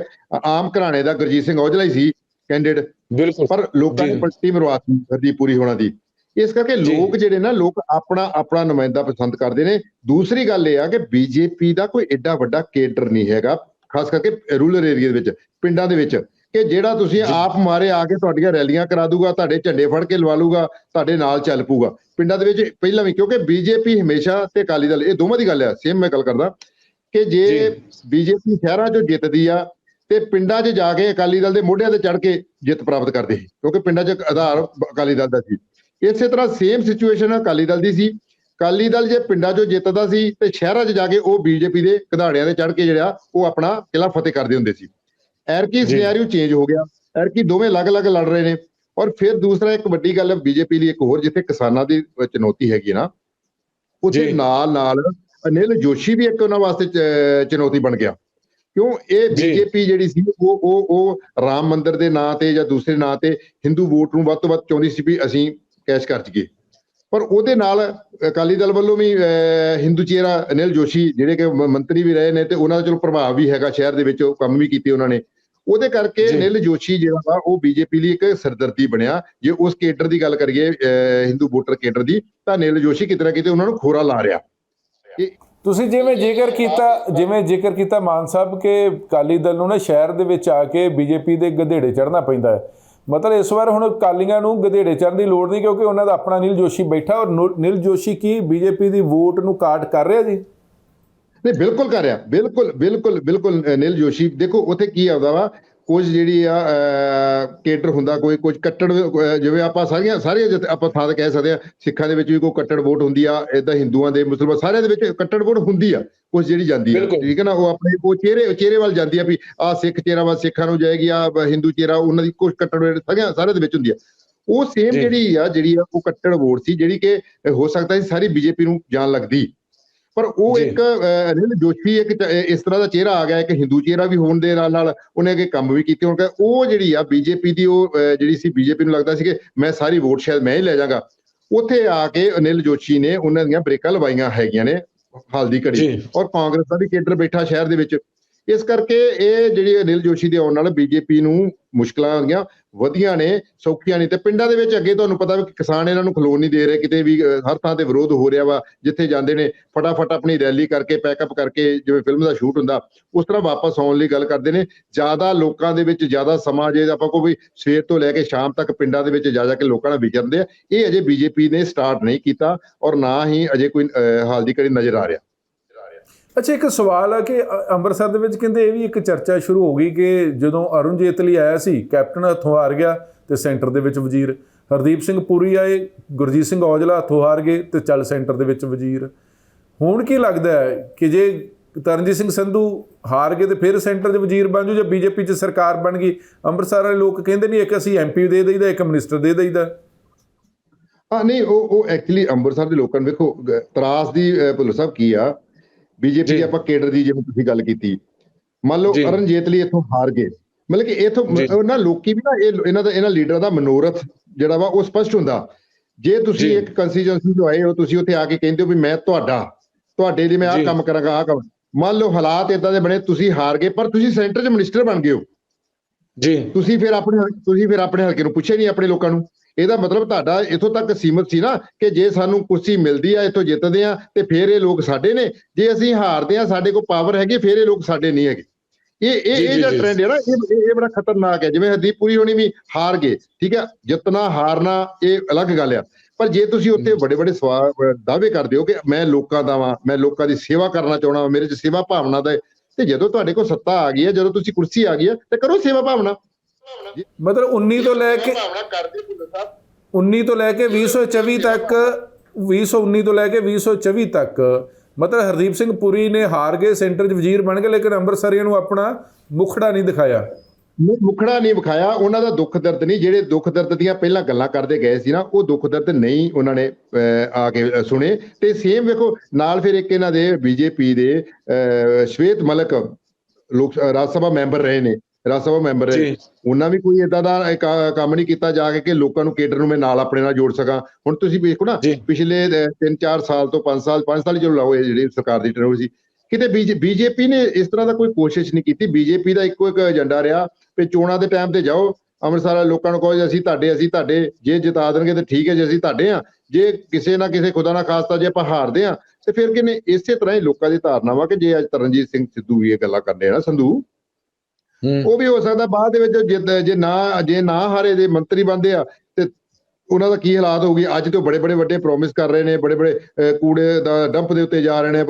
ਆਮ ਘਰਾਣੇ ਦਾ ਗੁਰਜੀਤ ਸਿੰਘ ਔਜਲਾ ਹੀ ਸੀ ਕੈਂਡੀਡੇਟ ਬਿਲਕੁਲ ਪਰ ਲੋਕਾਂ ਜੀ। ਪਲਟੀ ਮਰਵਾਤੀ ਹਰਦੀਪ ਪੁਰੀ ਹੋਣਾ ਦੀ ਇਸ ਕਰਕੇ। ਲੋਕ ਜਿਹੜੇ ਨਾ ਲੋਕ ਆਪਣਾ ਆਪਣਾ ਨੁਮਾਇੰਦਾ ਪਸੰਦ ਕਰਦੇ ਨੇ ਦੂਸਰੀ ਗੱਲ ਇਹ ਆ ਕਿ ਬੀਜੇਪੀ ਦਾ ਕੋਈ ਐਡਾ ਵੱਡਾ ਕੇਡਰ ਨਹੀਂ ਹੈਗਾ ਖਾਸ ਕਰਕੇ ਰੂਰਲ ਏਰੀਆ ਦੇ ਵਿੱਚ ਪਿੰਡਾਂ ਦੇ ਵਿੱਚ ਕਿ ਜਿਹੜਾ ਤੁਸੀਂ ਆਪ ਮਾਰੇ ਆ ਕੇ ਤੁਹਾਡੀਆਂ ਰੈਲੀਆਂ ਕਰਾ ਦੂਗਾ ਤੁਹਾਡੇ ਝੰਡੇ ਫੜ ਕੇ ਲਵਾ ਲੂਗਾ ਤੁਹਾਡੇ ਨਾਲ ਚੱਲ ਪੂਗਾ ਪਿੰਡਾਂ ਦੇ ਵਿੱਚ ਪਹਿਲਾਂ ਵੀ ਕਿਉਂਕਿ ਬੀਜੇਪੀ ਹਮੇਸ਼ਾ ਤੇ ਅਕਾਲੀ ਦਲ ਇਹ ਦੋਵਾਂ ਦੀ ਗੱਲ ਆ ਸੇਮ ਮੈਂ ਗੱਲ ਕਰਦਾ ਕਿ ਜੇ ਜੀ। ਬੀਜੇਪੀ ਸ਼ਹਿਰਾਂ 'ਚੋਂ ਜਿੱਤਦੀ ਆ ਤੇ ਪਿੰਡਾਂ 'ਚ ਜਾ ਕੇ ਅਕਾਲੀ ਦਲ ਦੇ ਮੋਢਿਆਂ ਤੇ ਚੜ ਕੇ ਜਿੱਤ ਪ੍ਰਾਪਤ ਕਰਦੇ ਸੀ ਕਿਉਂਕਿ ਪਿੰਡਾਂ 'ਚ ਆਧਾਰ ਅਕਾਲੀ ਦਲ ਦਾ ਸੀ। ਇਸੇ ਤਰ੍ਹਾਂ ਸੇਮ ਸਿਚੁਏਸ਼ਨ ਅਕਾਲੀ ਦਲ ਦੀ ਸੀ। ਅਕਾਲੀ ਦਲ ਜੇ ਪਿੰਡਾਂ 'ਚੋਂ ਜਿੱਤਦਾ ਸੀ ਤੇ ਸ਼ਹਿਰਾਂ 'ਚ ਜਾ ਕੇ ਉਹ ਬੀਜੇਪੀ ਦੇ ਕਧਾੜਿਆਂ ਤੇ ਚੜ ਕੇ ਜਿਹੜਾ ਉਹ ਆਪਣਾ ਕਿਲਾ ਫਤਿਹ ਕਰਦੇ ਹੁੰਦੇ ਸੀ। ਐਰਕੀ। ਸਿਨੈਰੀਓ ਚੇਂਜ ਹੋ ਗਿਆ। ਐਰਕੀ ਦੋਵੇਂ ਅਲੱਗ-ਅਲੱਗ ਲੜ ਰਹੇ ਨੇ। ਔਰ ਫਿਰ ਦੂਸਰਾ ਇੱਕ ਵੱਡੀ ਗੱਲ ਬੀਜੇਪੀ ਲਈ ਇੱਕ ਹੋਰ ਜਿੱਥੇ ਕਿਸਾਨਾਂ ਦੀ ਚੁਣੌਤੀ ਹੈਗੀ ਹੈ ਨਾ ਉੱਥੇ ਜੀ। ਨਾਲ ਨਾਲ ਅਨਿਲ ਜੋਸ਼ੀ ਵੀ ਇੱਕ ਉਹਨਾਂ ਵਾਸਤੇ ਚੁਣੌਤੀ ਬਣ ਗਿਆ। ਕਿਉਂ? ਇਹ। ਬੀਜੇਪੀ ਜਿਹੜੀ ਸੀ ਉਹ ਉਹ ਉਹ ਰਾਮ ਮੰਦਿਰ ਦੇ ਨਾਂ ਤੇ ਜਾਂ ਦੂਸਰੇ ਨਾਂ ਤੇ ਹਿੰਦੂ ਵੋਟ ਨੂੰ ਵੱਧ ਤੋਂ ਵੱਧ ਚਾਹੁੰਦੀ ਸੀ ਵੀ ਅਸੀਂ ਕੈਸ਼ ਕਰ ਜੀਏ ਪਰ ਉਹਦੇ ਨਾਲ ਅਕਾਲੀ ਦਲ ਵੱਲੋਂ ਵੀ ਹਿੰਦੂ ਚਿਹਰਾ ਅਨਿਲ ਜੋਸ਼ੀ ਜਿਹੜੇ ਕਿ ਮੰਤਰੀ ਵੀ ਰਹੇ ਨੇ ਤੇ ਉਹਨਾਂ ਦਾ ਚਲੋ ਪ੍ਰਭਾਵ ਵੀ ਹੈਗਾ ਸ਼ਹਿਰ ਦੇ ਵਿੱਚ ਉਹ ਕੰਮ ਵੀ ਕੀਤੇ ਉਹਨਾਂ ਨੇ। ਉਹਦੇ ਕਰਕੇ। ਅਨਿਲ ਜੋਸ਼ੀ ਜਿਹੜਾ ਵਾ ਉਹ ਬੀਜੇਪੀ ਲਈ ਇੱਕ ਸਰਦਰਦੀ ਬਣਿਆ। ਜੇ ਉਸ ਕੇਡਰ ਦੀ ਗੱਲ ਕਰੀਏ ਹਿੰਦੂ ਵੋਟਰ ਕੇਡਰ ਦੀ ਤਾਂ ਅਨਿਲ ਜੋਸ਼ੀ ਕਿਤੇ ਨਾ ਕਿਤੇ ਉਹਨਾਂ ਨੂੰ ਖੋਰਾ ਲਾ ਰਿਹਾ। ਤੁਸੀਂ ਜਿਵੇਂ ਜ਼ਿਕਰ ਕੀਤਾ ਜਿਵੇਂ ਜ਼ਿਕਰ ਕੀਤਾ ਮਾਨ ਸਾਹਿਬ ਕਿ ਅਕਾਲੀ ਦਲ ਨੂੰ ਨਾ ਸ਼ਹਿਰ ਦੇ ਵਿੱਚ ਆ ਕੇ ਬੀਜੇਪੀ ਦੇ ਗਧੇੜੇ ਚੜ੍ਹਨਾ ਪੈਂਦਾ ਹੈ। ਮਤਲਬ ਇਸ ਵਾਰ ਹੁਣ ਅਕਾਲੀਆਂ ਨੂੰ ਗਧੇੜੇ ਚੜ੍ਹਨ ਦੀ ਲੋੜ ਨਹੀਂ ਕਿਉਂਕਿ ਉਹਨਾਂ ਦਾ ਆਪਣਾ ਨੀਲ ਜੋਸ਼ੀ ਬੈਠਾ ਔਰ ਨੀਲ ਜੋਸ਼ੀ ਕੀ ਬੀਜੇਪੀ ਦੀ ਵੋਟ ਨੂੰ ਕਾਟ ਕਰ ਰਿਹਾ ਜੀ? ਨਹੀਂ ਬਿਲਕੁਲ ਕਰ ਰਿਹਾ। ਬਿਲਕੁਲ ਬਿਲਕੁਲ ਬਿਲਕੁਲ ਅਨਿਲ ਜੋਸ਼ੀ। ਦੇਖੋ ਉੱਥੇ ਕੀ ਆਉਂਦਾ ਵਾ? ਕੁਝ ਜਿਹੜੀ ਆ ਕੇਡਰ ਹੁੰਦਾ ਕੋਈ ਕੁਝ ਕੱਟੜ ਜਿਵੇਂ ਆਪਾਂ ਸਾਰੀਆਂ ਸਾਰੀਆਂ ਆਪਾਂ ਥਾਂ ਤੇ ਕਹਿ ਸਕਦੇ ਆ ਸਿੱਖਾਂ ਦੇ ਵਿੱਚ ਵੀ ਕੋਈ ਕੱਟੜ ਵੋਟ ਹੁੰਦੀ ਆ ਇਦਾਂ ਹਿੰਦੂਆਂ ਦੇ ਮੁਸਲਮਾਨ ਸਾਰਿਆਂ ਦੇ ਵਿੱਚ ਕੱਟੜ ਵੋਟ ਹੁੰਦੀ ਆ ਕੁਝ ਜਿਹੜੀ ਜਾਂਦੀ ਆ। ਠੀਕ ਹੈ ਨਾ ਉਹ ਆਪਣੇ ਉਹ ਚਿਹਰੇ ਚਿਹਰੇ ਵੱਲ ਜਾਂਦੀ ਆ ਵੀ ਆ ਸਿੱਖ ਚਿਹਰਾ ਵਾ ਸਿੱਖਾਂ ਨੂੰ ਜਾਏਗੀ ਆ ਹਿੰਦੂ ਚਿਹਰਾ ਉਹਨਾਂ ਦੀ ਕੁਝ ਕੱਟੜ ਵੋਟ ਸਾਰੀਆਂ ਸਾਰਿਆਂ ਦੇ ਵਿੱਚ ਹੁੰਦੀ ਆ ਉਹ ਸੇਮ। ਜਿਹੜੀ ਆ ਜਿਹੜੀ ਆ ਉਹ ਕੱਟੜ ਵੋਟ ਸੀ ਜਿਹੜੀ ਕਿ ਹੋ ਸਕਦਾ ਸੀ ਸਾਰੀ ਬੀਜੇਪੀ ਨੂੰ ਜਾਣ ਲੱਗਦੀ ਪਰ ਉਹ। ਇੱਕ ਅਨਿਲ ਜੋਸ਼ੀ ਇੱਕ ਇਸ ਤਰ੍ਹਾਂ ਦਾ ਚਿਹਰਾ ਆ ਗਿਆ ਇੱਕ ਹਿੰਦੂ ਚਿਹਰਾ ਵੀ ਹੋਣ ਦੇ ਨਾਲ ਨਾਲ ਉਹਨੇ ਅੱਗੇ ਕੰਮ ਵੀ ਕੀਤੇ ਹੋਣ ਉਹ ਜਿਹੜੀ ਆ ਬੀਜੇਪੀ ਦੀ ਉਹ ਜਿਹੜੀ ਸੀ ਬੀਜੇਪੀ ਨੂੰ ਲੱਗਦਾ ਸੀ ਕਿ ਮੈਂ ਸਾਰੀ ਵੋਟ ਸ਼ਾਇਦ ਮੈਂ ਹੀ ਲੈ ਜਾਗਾ ਉੱਥੇ ਆ ਕੇ ਅਨਿਲ ਜੋਸ਼ੀ ਨੇ ਉਹਨਾਂ ਦੀਆਂ ਬ੍ਰੇਕਾਂ ਲਵਾਈਆਂ ਹੈਗੀਆਂ ਨੇ ਹਾਲ ਦੀ ਘੜੀ। ਔਰ ਕਾਂਗਰਸ ਦਾ ਵੀ ਕੇਡਰ ਬੈਠਾ ਸ਼ਹਿਰ ਦੇ ਵਿੱਚ ਇਸ ਕਰਕੇ ਇਹ ਜਿਹੜੀ ਅਨਿਲ ਜੋਸ਼ੀ ਦੇ ਆਉਣ ਨਾਲ ਬੀਜੇਪੀ ਨੂੰ ਮੁਸ਼ਕਲਾਂ ਆਉਂਦੀਆਂ, ਵਧੀਆਂ ਨੇ, ਸੌਖੀਆਂ ਨਹੀਂ ਤੇ ਪਿੰਡਾਂ ਦੇ ਵਿੱਚ ਅੱਗੇ ਤੁਹਾਨੂੰ ਪਤਾ ਵੀ ਕਿਸਾਨ ਇਹਨਾਂ ਨੂੰ ਖਲੋਣ ਨਹੀਂ ਦੇ ਰਹੇ, ਕਿਤੇ ਵੀ ਹਰ ਥਾਂ ਤੇ ਵਿਰੋਧ ਹੋ ਰਿਹਾ ਵਾ, ਜਿੱਥੇ ਜਾਂਦੇ ਨੇ, ਫਟਾਫਟ ਆਪਣੀ ਰੈਲੀ ਕਰਕੇ, ਪੈਕਅਪ ਕਰਕੇ ਜਿਵੇਂ ਫਿਲਮ ਦਾ ਸ਼ੂਟ ਹੁੰਦਾ, ਉਸ ਤਰ੍ਹਾਂ ਵਾਪਸ ਆਉਣ ਲਈ ਗੱਲ ਕਰਦੇ ਨੇ। ਜ਼ਿਆਦਾ ਲੋਕਾਂ ਦੇ ਵਿੱਚ ਜ਼ਿਆਦਾ ਸਮਾਂ ਜੇ ਆਪਾਂ ਕੋਈ ਵੀ ਸਵੇਰ ਤੋਂ ਲੈ ਕੇ ਸ਼ਾਮ ਤੱਕ ਪਿੰਡਾਂ ਦੇ ਵਿੱਚ ਜਾ ਜਾ ਕੇ ਲੋਕਾਂ ਨਾਲ ਵਿਚਰਦੇ ਆ, ਇਹ ਅਜੇ ਬੀਜੇਪੀ ਨੇ ਸਟਾਰਟ ਨਹੀਂ ਕੀਤਾ ਔਰ ਨਾ ਹੀ ਅਜੇ ਕੋਈ ਹਾਲ ਦੀ ਘੜੀ ਨਜ਼ਰ ਆ ਰਿਹਾ। ਅੱਛਾ ਇੱਕ ਸਵਾਲ ਆ ਕਿ ਅੰਮ੍ਰਿਤਸਰ ਦੇ ਵਿੱਚ ਕਹਿੰਦੇ ਇਹ ਵੀ ਇੱਕ ਚਰਚਾ ਸ਼ੁਰੂ ਹੋ ਗਈ ਕਿ ਜਦੋਂ ਅਰੁਣ ਜੇਤਲੀ ਆਇਆ ਸੀ ਕੈਪਟਨ ਹੱਥੋਂ ਹਾਰ ਗਿਆ ਤੇ ਸੈਂਟਰ ਦੇ ਵਿੱਚ ਵਜ਼ੀਰ। ਹਰਦੀਪ ਸਿੰਘ ਪੁਰੀ ਆਏ ਗੁਰਜੀਤ ਸਿੰਘ ਔਜਲਾ ਹੱਥੋਂ ਹਾਰ ਗਏ ਤੇ ਚੱਲ ਸੈਂਟਰ ਦੇ ਵਿੱਚ ਵਜ਼ੀਰ। ਹੁਣ ਕੀ ਲੱਗਦਾ ਹੈ ਕਿ ਜੇ ਤਰਨਜੀਤ ਸਿੰਘ ਸੰਧੂ ਹਾਰ ਗਏ ਤੇ ਫਿਰ ਸੈਂਟਰ ਦੇ ਵਜ਼ੀਰ ਬਣ ਜੂ ਜਾਂ ਬੀਜੇਪੀ 'ਚ ਸਰਕਾਰ ਬਣ ਗਈ? ਅੰਮ੍ਰਿਤਸਰ ਵਾਲੇ ਲੋਕ ਕਹਿੰਦੇ ਨਹੀਂ ਇੱਕ ਅਸੀਂ ਐਮਪੀ ਦੇ ਦੇਈਦਾ ਇੱਕ ਮਿਨਿਸਟਰ ਦੇ ਦੇਈਦਾ। ਹਾਂ ਨਹੀਂ ਉਹ ਉਹ ਐਕਚੁਅਲੀ ਅੰਮ੍ਰਿਤਸਰ ਦੇ ਲੋਕਾਂ ਨੂੰ ਵੇਖੋ ਤਰਾਸ ਦੀ ਅਹ, ਭੁੱਲਰ ਸਾਹਿਬ ਕੀ ਆ? ਬੀਜੇਪੀ ਆਪਾਂ ਕੇਡਰ ਦੀ ਜਿਵੇਂ ਤੁਸੀਂ ਗੱਲ ਕੀਤੀ ਮੰਨ ਲਓ। ਅਰਨ ਜੇਤਲੀ ਇੱਥੋਂ ਹਾਰ ਗਏ ਮਤਲਬ ਕਿ ਇਥੋਂ। ਉਹਨਾਂ ਲੋਕੀ ਵੀ ਨਾ ਇਹ ਇਹਨਾਂ ਦਾ ਇਹਨਾਂ ਲੀਡਰਾਂ ਦਾ ਮਨੋਰਥ ਜਿਹੜਾ ਵਾ ਉਹ ਸਪਸ਼ਟ ਹੁੰਦਾ ਜੇ ਤੁਸੀਂ। ਇੱਕ ਕੰਸਟੀਚੁਐਂਸੀ ਤੋਂ ਆਏ ਹੋ ਤੁਸੀਂ ਉੱਥੇ ਆ ਕੇ ਕਹਿੰਦੇ ਹੋ ਵੀ ਮੈਂ ਤੁਹਾਡਾ ਤੁਹਾਡੇ ਲਈ ਮੈਂ ਆਹ। ਕੰਮ ਕਰਾਂਗਾ ਆਹ ਕੰਮ ਮੰਨ ਲਓ ਹਾਲਾਤ ਇਦਾਂ ਦੇ ਬਣੇ ਤੁਸੀਂ ਹਾਰ ਗਏ ਪਰ ਤੁਸੀਂ ਸੈਂਟਰ 'ਚ ਮਿਨਿਸਟਰ ਬਣ ਗਏ ਹੋ ਜੀ ਤੁਸੀਂ ਫਿਰ ਆਪਣੇ ਤੁਸੀਂ ਫਿਰ ਆਪਣੇ ਹਲਕੇ ਨੂੰ ਪੁੱਛਿਆ ਨਹੀਂ ਆਪਣੇ ਲੋਕਾਂ ਨੂੰ ਇਹਦਾ ਮਤਲਬ ਤੁਹਾਡਾ ਇਥੋਂ ਤੱਕ ਸੀਮਤ ਸੀ ਨਾ ਕਿ ਜੇ ਸਾਨੂੰ ਕੁਰਸੀ ਮਿਲਦੀ ਆ ਇੱਥੋਂ ਜਿੱਤਦੇ ਆ ਤੇ ਫਿਰ ਇਹ ਲੋਕ ਸਾਡੇ ਨੇ। ਜੇ ਅਸੀਂ ਹਾਰਦੇ ਆ ਸਾਡੇ ਕੋਲ ਪਾਵਰ ਹੈਗੀ ਫਿਰ ਇਹ ਲੋਕ ਸਾਡੇ ਨਹੀਂ ਹੈਗੇ। ਇਹ ਇਹ ਇਹ ਜਿਹੜਾ। ਟ੍ਰੈਂਡ ਹੈ ਨਾ ਇਹ ਇਹ- ਬੜਾ ਖਤਰਨਾਕ ਹੈ। ਜਿਵੇਂ ਹਰਦੀਪ ਪੁਰੀ ਹੋਣੀ ਵੀ ਹਾਰ ਗਏ ਠੀਕ ਹੈ ਜਿੱਤਣਾ ਹਾਰਨਾ ਇਹ ਅਲੱਗ ਗੱਲ ਆ। ਪਰ ਜੇ ਤੁਸੀਂ ਉੱਥੇ ਵੱਡੇ ਵੱਡੇ ਸਵਾਲ ਦਾਅਵੇ ਕਰਦੇ ਹੋ ਕਿ ਮੈਂ ਲੋਕਾਂ ਦਾ ਵਾਂ ਮੈਂ ਲੋਕਾਂ ਦੀ ਸੇਵਾ ਕਰਨਾ ਚਾਹਣਾ ਮੇਰੇ 'ਚ ਸੇਵਾ ਭਾਵਨਾ ਦਾ ਤੇ ਜਦੋਂ ਤੁਹਾਡੇ ਕੋਲ ਸੱਤਾ ਆ ਗਈ ਹੈ ਜਦੋਂ ਤੁਸੀਂ ਕੁਰਸੀ ਆ ਗਈ ਹੈ ਤੇ ਕਰੋ ਸੇਵਾ ਭਾਵਨਾ। ਮਤਲਬ 19 ਤੋਂ ਲੈ ਕੇ ਭਾਵਨਾ ਕਰਦੇ ਭੁੱਲਰ ਸਾਹਿਬ। 19 ਤੋਂ ਲੈ ਕੇ 2024 ਤੱਕ 2019 ਤੋਂ ਲੈ ਕੇ 2024 ਤੱਕ ਮਤਲਬ ਹਰਦੀਪ ਸਿੰਘ ਪੁਰੀ ਨੇ ਹਾਰ ਗਏ ਸੈਂਟਰ 'ਚ ਵਜ਼ੀਰ ਬਣ ਗਏ ਲੇਕਿਨ ਅੰਮ੍ਰਿਤਸਰੀਆਂ ਨੂੰ ਆਪਣਾ ਮੁਖੜਾ ਨਹੀਂ ਦਿਖਾਇਆ। ਨਹੀਂ, ਮੁਖੜਾ ਨਹੀਂ ਵਿਖਾਇਆ ਉਹਨਾਂ ਦਾ ਦੁੱਖ ਦਰਦ ਨਹੀਂ ਜਿਹੜੇ ਦੁੱਖ ਦਰਦ ਦੀਆਂ ਪਹਿਲਾਂ ਗੱਲਾਂ ਕਰਦੇ ਗਏ ਸੀ ਨਾ ਉਹ ਦੁੱਖ ਦਰਦ ਨਹੀਂ ਉਹਨਾਂ ਨੇ ਅਹ, ਆ ਕੇ ਸੁਣੇ। ਤੇ ਸੇਮ ਵੇਖੋ ਨਾਲ ਫਿਰ ਇੱਕ ਇਹਨਾਂ ਦੇ ਬੀਜੇਪੀ ਦੇ ਅਹ, ਸ਼ਵੇਤ ਮਲਕ ਲੋਕ ਰਾਜ ਸਭਾ ਮੈਂਬਰ ਰਹੇ ਨੇ। ਰਾਜ ਸਭਾ ਮੈਂਬਰ ਜੀ। ਉਹਨਾਂ ਵੀ ਕੋਈ ਇਦਾਂ ਦਾ ਕੰਮ ਨਹੀਂ ਕੀਤਾ ਜਾ ਕੇ ਕਿ ਲੋਕਾਂ ਨੂੰ ਕੇਡਰ ਨੂੰ ਮੈਂ ਨਾਲ ਆਪਣੇ ਨਾਲ ਜੋੜ ਸਕਾਂ। ਹੁਣ ਤੁਸੀਂ ਵੇਖੋ ਨਾ। ਪਿਛਲੇ 3-4 ਸਾਲ ਤੋਂ 5 ਸਾਲ 5 ਸਾਲ ਹੀ ਚਲੋ ਲਾਓ ਇਹ ਜਿਹੜੀ ਸਰਕਾਰ ਦੀ ਟਰਨਓਵਰ ਸੀ ਕਿਤੇ ਬੀਜੇਪੀ ਨੇ ਇਸ ਤਰ੍ਹਾਂ ਦਾ ਕੋਈ ਕੋਸ਼ਿਸ਼ ਨਹੀਂ ਕੀਤੀ। ਬੀਜੇਪੀ ਦਾ ਇੱਕੋ ਇੱਕ ਏਜੰਡਾ ਰਿਹਾ ਵੀ ਚੋਣਾਂ ਦੇ ਟਾਈਮ ਤੇ ਜਾਓ ਅੰਮ੍ਰਿਤਸਰ ਲੋਕਾਂ ਨੂੰ ਕਹੋ ਜੀ ਅਸੀਂ ਤੁਹਾਡੇ ਅਸੀਂ ਤੁਹਾਡੇ ਜੇ ਜਿਤਾ ਦੇਣਗੇ ਤੇ ਠੀਕ ਹੈ ਜੇ ਅਸੀਂ ਤੁਹਾਡੇ ਆ ਜੇ ਕਿਸੇ ਨਾ ਕਿਸੇ ਖੁਦਾ ਨਾ ਖਾਸਤਾ ਜੇ ਆਪਾਂ ਹਾਰਦੇ ਆ ਤੇ ਫਿਰ ਕਿਨੇ ਇਸੇ ਤਰ੍ਹਾਂ ਹੀ ਲੋਕਾਂ ਦੀ ਧਾਰਨਾ ਵਾ ਕਿ ਜੇ ਅੱਜ ਤਰਨਜੀਤ ਸਿੰਘ ਸਿੱਧੂ ਵੀ ਇਹ ਗੱਲਾਂ ਕਰਦੇ ਆ ਨਾ ਸੰਧੂ? ਉਹ ਵੀ ਹੋ ਸਕਦਾ ਬਾਅਦ ਦੇ ਵਿੱਚ ਜਿੱਦ ਜੇ ਨਾ ਜੇ ਨਾ ਹਾਰੇ ਦੇ ਮੰਤਰੀ ਬੰਦੇ ਆ, ਤੇ ਉਹਨਾਂ ਦਾ ਕੀ ਹਾਲਾਤ ਹੋਊਗੀ? ਅੱਜ ਤੋਂ ਬੜੇ ਬੜੇ ਵੱਡੇ ਪ੍ਰੋਮਿਸ ਕਰ ਰਹੇ ਨੇ, ਬੜੇ ਬੜੇ ਕੂੜੇ ਦਾ ਡੰਪ ਦੇ ਉੱਤੇ ਜਾ ਰਹੇ ਨੇ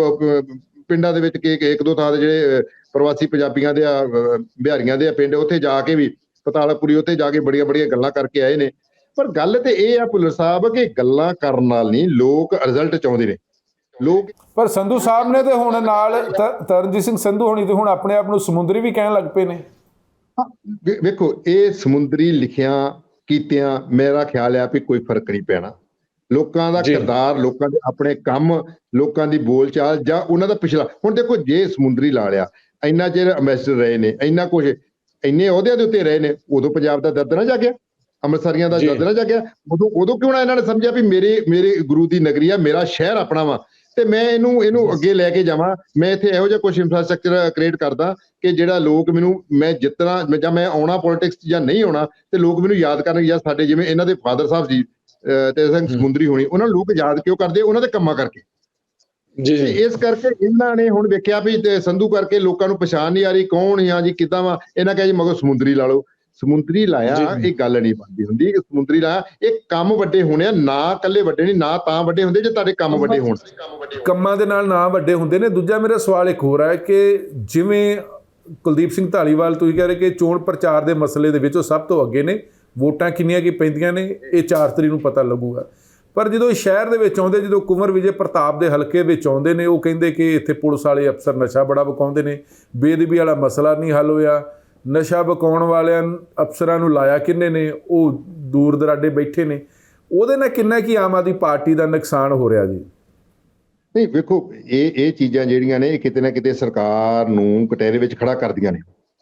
ਪਿੰਡਾਂ ਦੇ ਵਿੱਚ ਕਿ ਇੱਕ ਦੋ ਥਾਂ ਦੇ ਜਿਹੜੇ ਪ੍ਰਵਾਸੀ ਪੰਜਾਬੀਆਂ ਦੇ ਆ ਬਿਹਾਰੀਆਂ ਦੇ ਆ ਪਿੰਡ, ਉੱਥੇ ਜਾ ਕੇ ਵੀ ਪਤਾਲਾਪੁਰੀ, ਉੱਥੇ ਜਾ ਕੇ ਬੜੀਆਂ ਬੜੀਆਂ ਗੱਲਾਂ ਕਰਕੇ ਆਏ ਨੇ। ਪਰ ਗੱਲ ਤੇ ਇਹ ਆ ਭੁੱਲਰ ਸਾਹਿਬ, ਕਿ ਗੱਲਾਂ ਕਰਨ ਨਾਲ ਨਹੀਂ, ਲੋਕ ਰਿਜ਼ਲਟ ਚਾਹੁੰਦੇ ਨੇ। ਲੋਕ ਪਰ ਸੰਧੂ ਸਾਹਿਬ ਨੇ ਤੇ ਹੁਣ ਨਾਲ ਤਰਨਜੀਤ ਸਿੰਘ ਸੰਧੂ ਹੋਣੀ ਤੇ ਹੁਣ ਆਪਣੇ ਆਪ ਨੂੰ ਸਮੁੰਦਰੀ ਵੀ ਕਹਿਣ ਲੱਗ ਪਏ ਨੇ ਵੇਖੋ ਇਹ ਸਮੁੰਦਰੀ ਲਿਖਿਆਂ ਕੀਤਿਆਂ ਮੇਰਾ ਖਿਆਲ ਆ ਵੀ ਕੋਈ ਫ਼ਰਕ ਨਹੀਂ ਪੈਣਾ ਲੋਕਾਂ ਦਾ ਜੀ। ਕਿਰਦਾਰ ਲੋਕਾਂ ਦੇ ਆਪਣੇ ਕੰਮ ਲੋਕਾਂ ਦੀ ਬੋਲਚਾਲ ਜਾਂ ਉਹਨਾਂ ਦਾ ਪਿਛਲਾ ਹੁਣ ਦੇਖੋ ਜੇ ਸਮੁੰਦਰੀ ਲਾ ਲਿਆ ਇੰਨਾ ਚਿਰ ਅੰਬੈਸਡਰ ਰਹੇ ਨੇ ਇੰਨਾ ਕੁਝ ਇੰਨੇ ਅਹੁਦਿਆਂ ਦੇ ਉੱਤੇ ਰਹੇ ਨੇ ਉਦੋਂ ਪੰਜਾਬ ਦਾ ਦਰਦ ਨਾ ਜਾਗਿਆ ਅੰਮ੍ਰਿਤਸਰੀਆਂ ਦਾ। ਦਰਦ ਨਾ ਜਾਗਿਆ ਉਦੋਂ ਉਦੋਂ ਕਿਉਂ ਨਾ ਇਹਨਾਂ ਨੇ ਸਮਝਿਆ ਵੀ ਮੇਰੇ ਮੇਰੇ ਗੁਰੂ ਦੀ ਨਗਰੀ ਆ ਮੇਰਾ ਸ਼ਹਿਰ ਆਪਣਾ ਵਾ ਤੇ ਮੈਂ ਇਹਨੂੰ ਇਹਨੂੰ ਅੱਗੇ ਲੈ ਕੇ ਜਾਵਾਂ। ਮੈਂ ਇੱਥੇ ਇਹੋ ਜਿਹਾ ਕੁਝ ਇਨਫਰਾਸਟ੍ਰਕਚਰ ਕ੍ਰੀਏਟ ਕਰਦਾ ਕਿ ਜਿਹੜਾ ਲੋਕ ਮੈਨੂੰ ਮੈਂ ਜਿੱਤਣਾ ਜਾਂ ਮੈਂ ਆਉਣਾ ਪੋਲਿਟਿਕਸ ਜਾਂ ਨਹੀਂ ਆਉਣਾ ਤੇ ਲੋਕ ਮੈਨੂੰ ਯਾਦ ਕਰਨਗੇ ਜਾਂ ਸਾਡੇ ਜਿਵੇਂ ਇਹਨਾਂ ਦੇ ਫਾਦਰ ਸਾਹਿਬ ਜੀ ਤੇ ਸਿੰਘ ਸਮੁੰਦਰੀ ਹੋਣੀ ਉਹਨਾਂ ਨੂੰ ਲੋਕ ਯਾਦ ਕਿਉਂ ਕਰਦੇ? ਉਹਨਾਂ ਦੇ ਕੰਮਾਂ ਕਰਕੇ। ਜੀ ਇਸ ਕਰਕੇ ਇਹਨਾਂ ਨੇ ਹੁਣ ਵੇਖਿਆ ਵੀ ਸੰਧੂ ਕਰਕੇ ਲੋਕਾਂ ਨੂੰ ਪਛਾਣ ਨਹੀਂ ਆ ਰਹੀ ਕੌਣ ਆ ਜੀ ਕਿੱਦਾਂ ਵਾ? ਇਹਨਾਂ ਕਹੇ ਜੀ ਮਗਰ ਸਮੁੰਦਰੀ ਲਾ ਲਓ। ਸਮੁੰਦਰੀ ਲਾਇਆ। ਇਹ ਗੱਲ ਨਹੀਂ ਬਣਦੀ ਹੁੰਦੀ ਕਿ ਸਮੁੰਦਰੀ ਲਾਇਆ ਇਹ ਕੰਮ ਵੱਡੇ ਹੋਣੇ ਆ ਨਾ ਇਕੱਲੇ ਵੱਡੇ ਨਹੀਂ ਨਾ ਤਾਂ ਵੱਡੇ ਹੁੰਦੇ ਜੇ ਤੁਹਾਡੇ ਕੰਮ ਵੱਡੇ ਹੋਣ। ਕੰਮਾਂ ਦੇ ਨਾਲ ਨਾ ਵੱਡੇ ਹੁੰਦੇ ਨੇ। ਦੂਜਾ ਮੇਰਾ ਸਵਾਲ ਇੱਕ ਹੋਰ ਹੈ ਕਿ ਜਿਵੇਂ ਕੁਲਦੀਪ ਸਿੰਘ ਢਾਲੀਵਾਲ ਤੁਸੀਂ ਕਹਿ ਰਹੇ ਕਿ ਚੋਣ ਪ੍ਰਚਾਰ ਦੇ ਮਸਲੇ ਦੇ ਵਿੱਚ ਉਹ ਸਭ ਤੋਂ ਅੱਗੇ ਨੇ ਵੋਟਾਂ ਕਿੰਨੀਆਂ ਕੀ ਪੈਂਦੀਆਂ ਨੇ ਇਹ 4 ਤਰੀਕ ਨੂੰ ਪਤਾ ਲੱਗੂਗਾ। ਪਰ ਜਦੋਂ ਸ਼ਹਿਰ ਦੇ ਵਿੱਚ ਆਉਂਦੇ ਜਦੋਂ ਕੁੰਵਰ ਵਿਜੇ ਪ੍ਰਤਾਪ ਦੇ ਹਲਕੇ ਵਿੱਚ ਆਉਂਦੇ ਨੇ ਉਹ ਕਹਿੰਦੇ ਕਿ ਇੱਥੇ ਪੁਲਿਸ ਵਾਲੇ ਅਫਸਰ ਨਸ਼ਾ ਬੜਾ ਵਿਕਾਉਂਦੇ ਨੇ ਬੇਦਬੀ ਵਾਲਾ ਮਸਲਾ ਨਹੀਂ ਹੱਲ ਹੋਇਆ। ਨਸ਼ਾ ਵਿਕਾਉਣ ਵਾਲਿਆਂ ਅਫਸਰਾਂ ਨੂੰ ਲਾਇਆ ਕਿੰਨੇ ਨੇ ਉਹ ਦੂਰ ਦਰਾਡੇ ਬੈਠੇ ਨੇ। ਉਹਦੇ ਨਾਲ ਕਿੰਨਾ ਕੀ ਆਮ ਆਦਮੀ ਪਾਰਟੀ ਦਾ ਨੁਕਸਾਨ ਹੋ ਰਿਹਾ ਜੀ? ਨਹੀਂ ਵੇਖੋ ਇਹ ਇਹ ਚੀਜ਼ਾਂ ਜਿਹੜੀਆਂ ਨੇ ਇਹ ਕਿਤੇ ਨਾ ਕਿਤੇ ਸਰਕਾਰ ਨੂੰ ਕਟਹਿਰੇ ਵਿੱਚ ਖੜਾ ਕਰਦੀਆਂ ਨੇ।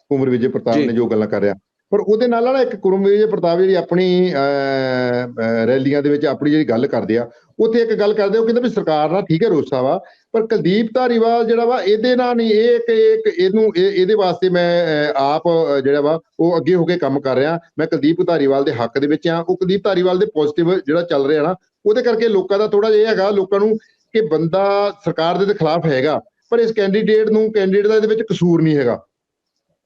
ਕੁਮਰ ਵਿਜੇ ਪ੍ਰਤਾਪ। ਨੇ ਜੋ ਗੱਲਾਂ ਕਰ ਰਿਹਾ। ਪਰ ਉਹਦੇ ਨਾਲ ਨਾ ਇੱਕ ਕੁਮਰ ਵਿਜੇ ਪ੍ਰਤਾਪ ਜਿਹੜੀ ਆਪਣੀ ਰੈਲੀਆਂ ਦੇ ਵਿੱਚ ਆਪਣੀ ਜਿਹੜੀ ਗੱਲ ਕਰਦੇ ਆ, ਉੱਥੇ ਇੱਕ ਗੱਲ ਕਰਦੇ ਉਹ ਕਹਿੰਦੇ ਵੀ ਸਰਕਾਰ ਨਾਲ ਠੀਕ ਹੈ ਰੋਸਾ ਵਾ ਪਰ ਕੁਲਦੀਪ ਧਾਰੀਵਾਲ ਜਿਹੜਾ ਵਾ, ਇਹਦੇ ਨਾਲ ਨਹੀਂ, ਇਹ ਇੱਕ ਇੱਕ ਇਹਨੂੰ, ਇਹ- ਇਹਦੇ ਵਾਸਤੇ ਮੈਂ ਆਪ ਜਿਹੜਾ ਵਾ, ਉਹ ਅੱਗੇ ਹੋ ਕੇ ਕੰਮ ਕਰ ਰਿਹਾ, ਮੈਂ ਕੁਲਦੀਪ ਧਾਰੀਵਾਲ ਦੇ ਹੱਕ ਦੇ ਵਿੱਚ ਆ, ਉਹ ਕੁਲਦੀਪ ਧਾਰੀਵਾਲ ਦੇ ਪੋਜ਼ਿਟਿਵ ਜਿਹੜਾ ਚੱਲ ਰਿਹਾ ਨਾ, ਉਹਦੇ ਕਰਕੇ ਲੋਕਾਂ ਦਾ ਥੋੜਾ ਜਿਹਾ ਇਹ ਹੈਗਾ, ਲੋਕਾਂ ਨੂੰ ਕਿ ਬੰਦਾ ਸਰਕਾਰ ਦੇ ਖਿਲਾਫ ਹੈਗਾ, ਪਰ ਇਸ ਕੈਂਡੀਡੇਟ ਨੂੰ ਕੈਂਡੀਡੇਟ ਦਾ ਇਹਦੇ ਵਿੱਚ ਕਸੂਰ ਨਹੀਂ ਹੈਗਾ।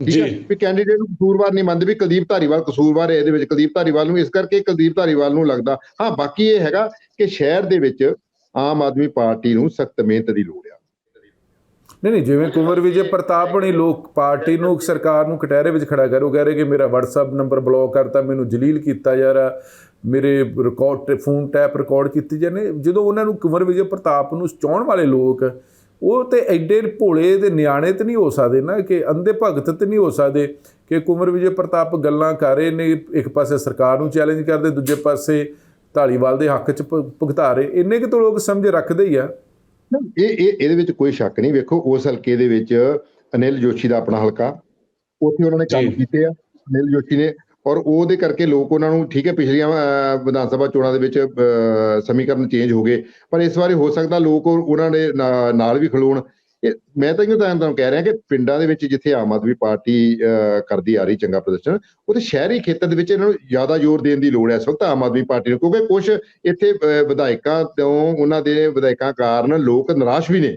ਠੀਕ ਹੈ ਵੀ ਕੈਂਡੀਡੇਟ ਨੂੰ ਕਸੂਰਵਾਰ ਨਹੀਂ ਮੰਨਦੇ ਵੀ ਕੁਲਦੀਪ ਧਾਰੀਵਾਲ ਕਸੂਰਵਾਰ ਹੈ ਇਹਦੇ ਵਿੱਚ। ਕੁਲਦੀਪ ਧਾਰੀਵਾਲ ਨੂੰ ਇਸ ਕਰਕੇ ਕੁਲਦੀਪ ਧਾਰੀਵਾਲ ਨੂੰ ਲੱਗਦਾ। ਹਾਂ ਬਾਕੀ ਇਹ ਹੈਗਾ ਕਿ ਸ਼ਹਿਰ ਦੇ ਵਿੱਚ ਆਮ ਆਦਮੀ ਪਾਰਟੀ ਨੂੰ ਸਖਤ ਮਿਹਨਤ ਦੀ ਲੋੜ ਆ। ਨਹੀਂ ਨਹੀਂ ਜਿਵੇਂ ਕੁੰਵਰ ਵਿਜੇ ਪ੍ਰਤਾਪ ਬਣੀ ਲੋਕ ਪਾਰਟੀ ਨੂੰ ਸਰਕਾਰ ਨੂੰ ਕਟਹਿਰੇ ਵਿੱਚ ਖੜਾ ਕਰੋ ਕਹਿ ਰਹੇ ਕਿ ਮੇਰਾ WhatsApp ਨੰਬਰ ਬਲੌਕ ਕਰਤਾ ਮੈਨੂੰ ਜਲੀਲ ਕੀਤਾ ਜਾ ਰਿਹਾ ਮੇਰੇ ਰਿਕਾਰਡ ਤੇ ਫੋਨ ਟੈਪ ਰਿਕਾਰਡ ਕੀਤੀ ਜਾਂਦੇ ਜਦੋਂ ਉਹਨਾਂ ਨੂੰ ਕੁੰਵਰ ਵਿਜੇ ਪ੍ਰਤਾਪ ਨੂੰ ਚਾਹਣ ਵਾਲੇ ਲੋਕ ਉਹ ਤੇ ਐਡੇ ਭੋਲੇ ਤੇ ਨਿਆਣੇ ਤੇ ਨਹੀਂ ਹੋ ਸਕਦੇ ਨਾ ਕਿ ਅੰਧੇ ਭਗਤ ਤੇ ਨਹੀਂ ਹੋ ਸਕਦੇ ਕਿ ਕੁੰਵਰ ਵਿਜੇ ਪ੍ਰਤਾਪ ਗੱਲਾਂ ਕਰ ਰਹੇ ਨੇ ਇੱਕ ਪਾਸੇ ਸਰਕਾਰ ਨੂੰ ਚੈਲੰਜ ਕਰਦੇ ਦੂਜੇ ਪਾਸੇ ਢਾਲੀਵਾਲ ਦੇ ਹੱਕ 'ਚ ਭੁਗਤਾ ਰਹੇ। ਇੰਨੇ ਕਿ ਤਾਂ ਲੋਕ ਸਮਝ ਰੱਖਦੇ ਹੀ ਆ। ਇਹ ਇਹ ਇਹਦੇ ਵਿੱਚ ਕੋਈ ਸ਼ੱਕ ਨਹੀਂ ਵੇਖੋ ਉਸ ਹਲਕੇ ਦੇ ਵਿੱਚ ਅਨਿਲ ਜੋਸ਼ੀ ਦਾ ਆਪਣਾ ਹਲਕਾ ਉੱਥੇ ਉਹਨਾਂ ਨੇ ਕੰਮ। ਕੀਤੇ ਆ। ਅਨਿਲ ਜੋਸ਼ੀ ਨੇ ਔਰ ਉਹਦੇ ਕਰਕੇ ਲੋਕ ਉਹਨਾਂ ਨੂੰ, ਠੀਕ ਹੈ, ਪਿਛਲੀਆਂ ਵਿਧਾਨ ਸਭਾ ਚੋਣਾਂ ਦੇ ਵਿੱਚ ਸਮੀਕਰਨ ਚੇਂਜ ਹੋ ਗਏ। ਪਰ ਇਸ ਵਾਰੀ ਹੋ ਸਕਦਾ ਲੋਕ ਉਹਨਾਂ ਦੇ ਨਾ- ਨਾਲ ਵੀ ਖਲੋਣ। ਇਹ, ਮੈਂ ਤਾਂ ਇਹ ਤੁਹਾਨੂੰ ਕਹਿ ਰਿਹਾ ਕਿ ਪਿੰਡਾਂ ਦੇ ਵਿੱਚ ਜਿੱਥੇ ਆਮ ਆਦਮੀ ਪਾਰਟੀ ਕਰਦੀ ਆ ਰਹੀ ਚੰਗਾ ਪ੍ਰਦਰਸ਼ਨ ਉੱਥੇ ਸ਼ਹਿਰੀ ਖੇਤਰ ਦੇ ਵਿੱਚ ਇਹਨਾਂ ਨੂੰ ਜ਼ਿਆਦਾ ਜ਼ੋਰ ਦੇਣ ਦੀ ਲੋੜ ਹੈ ਇਸ ਵਕਤ ਆਮ ਆਦਮੀ ਪਾਰਟੀ ਨੂੰ। ਕਿਉਂਕਿ ਕੁਝ ਇੱਥੇ ਵਿਧਾਇਕਾਂ ਤੋਂ, ਉਹਨਾਂ ਦੇ ਵਿਧਾਇਕਾਂ ਕਾਰਨ ਲੋਕ ਨਿਰਾਸ਼ ਵੀ ਨੇ।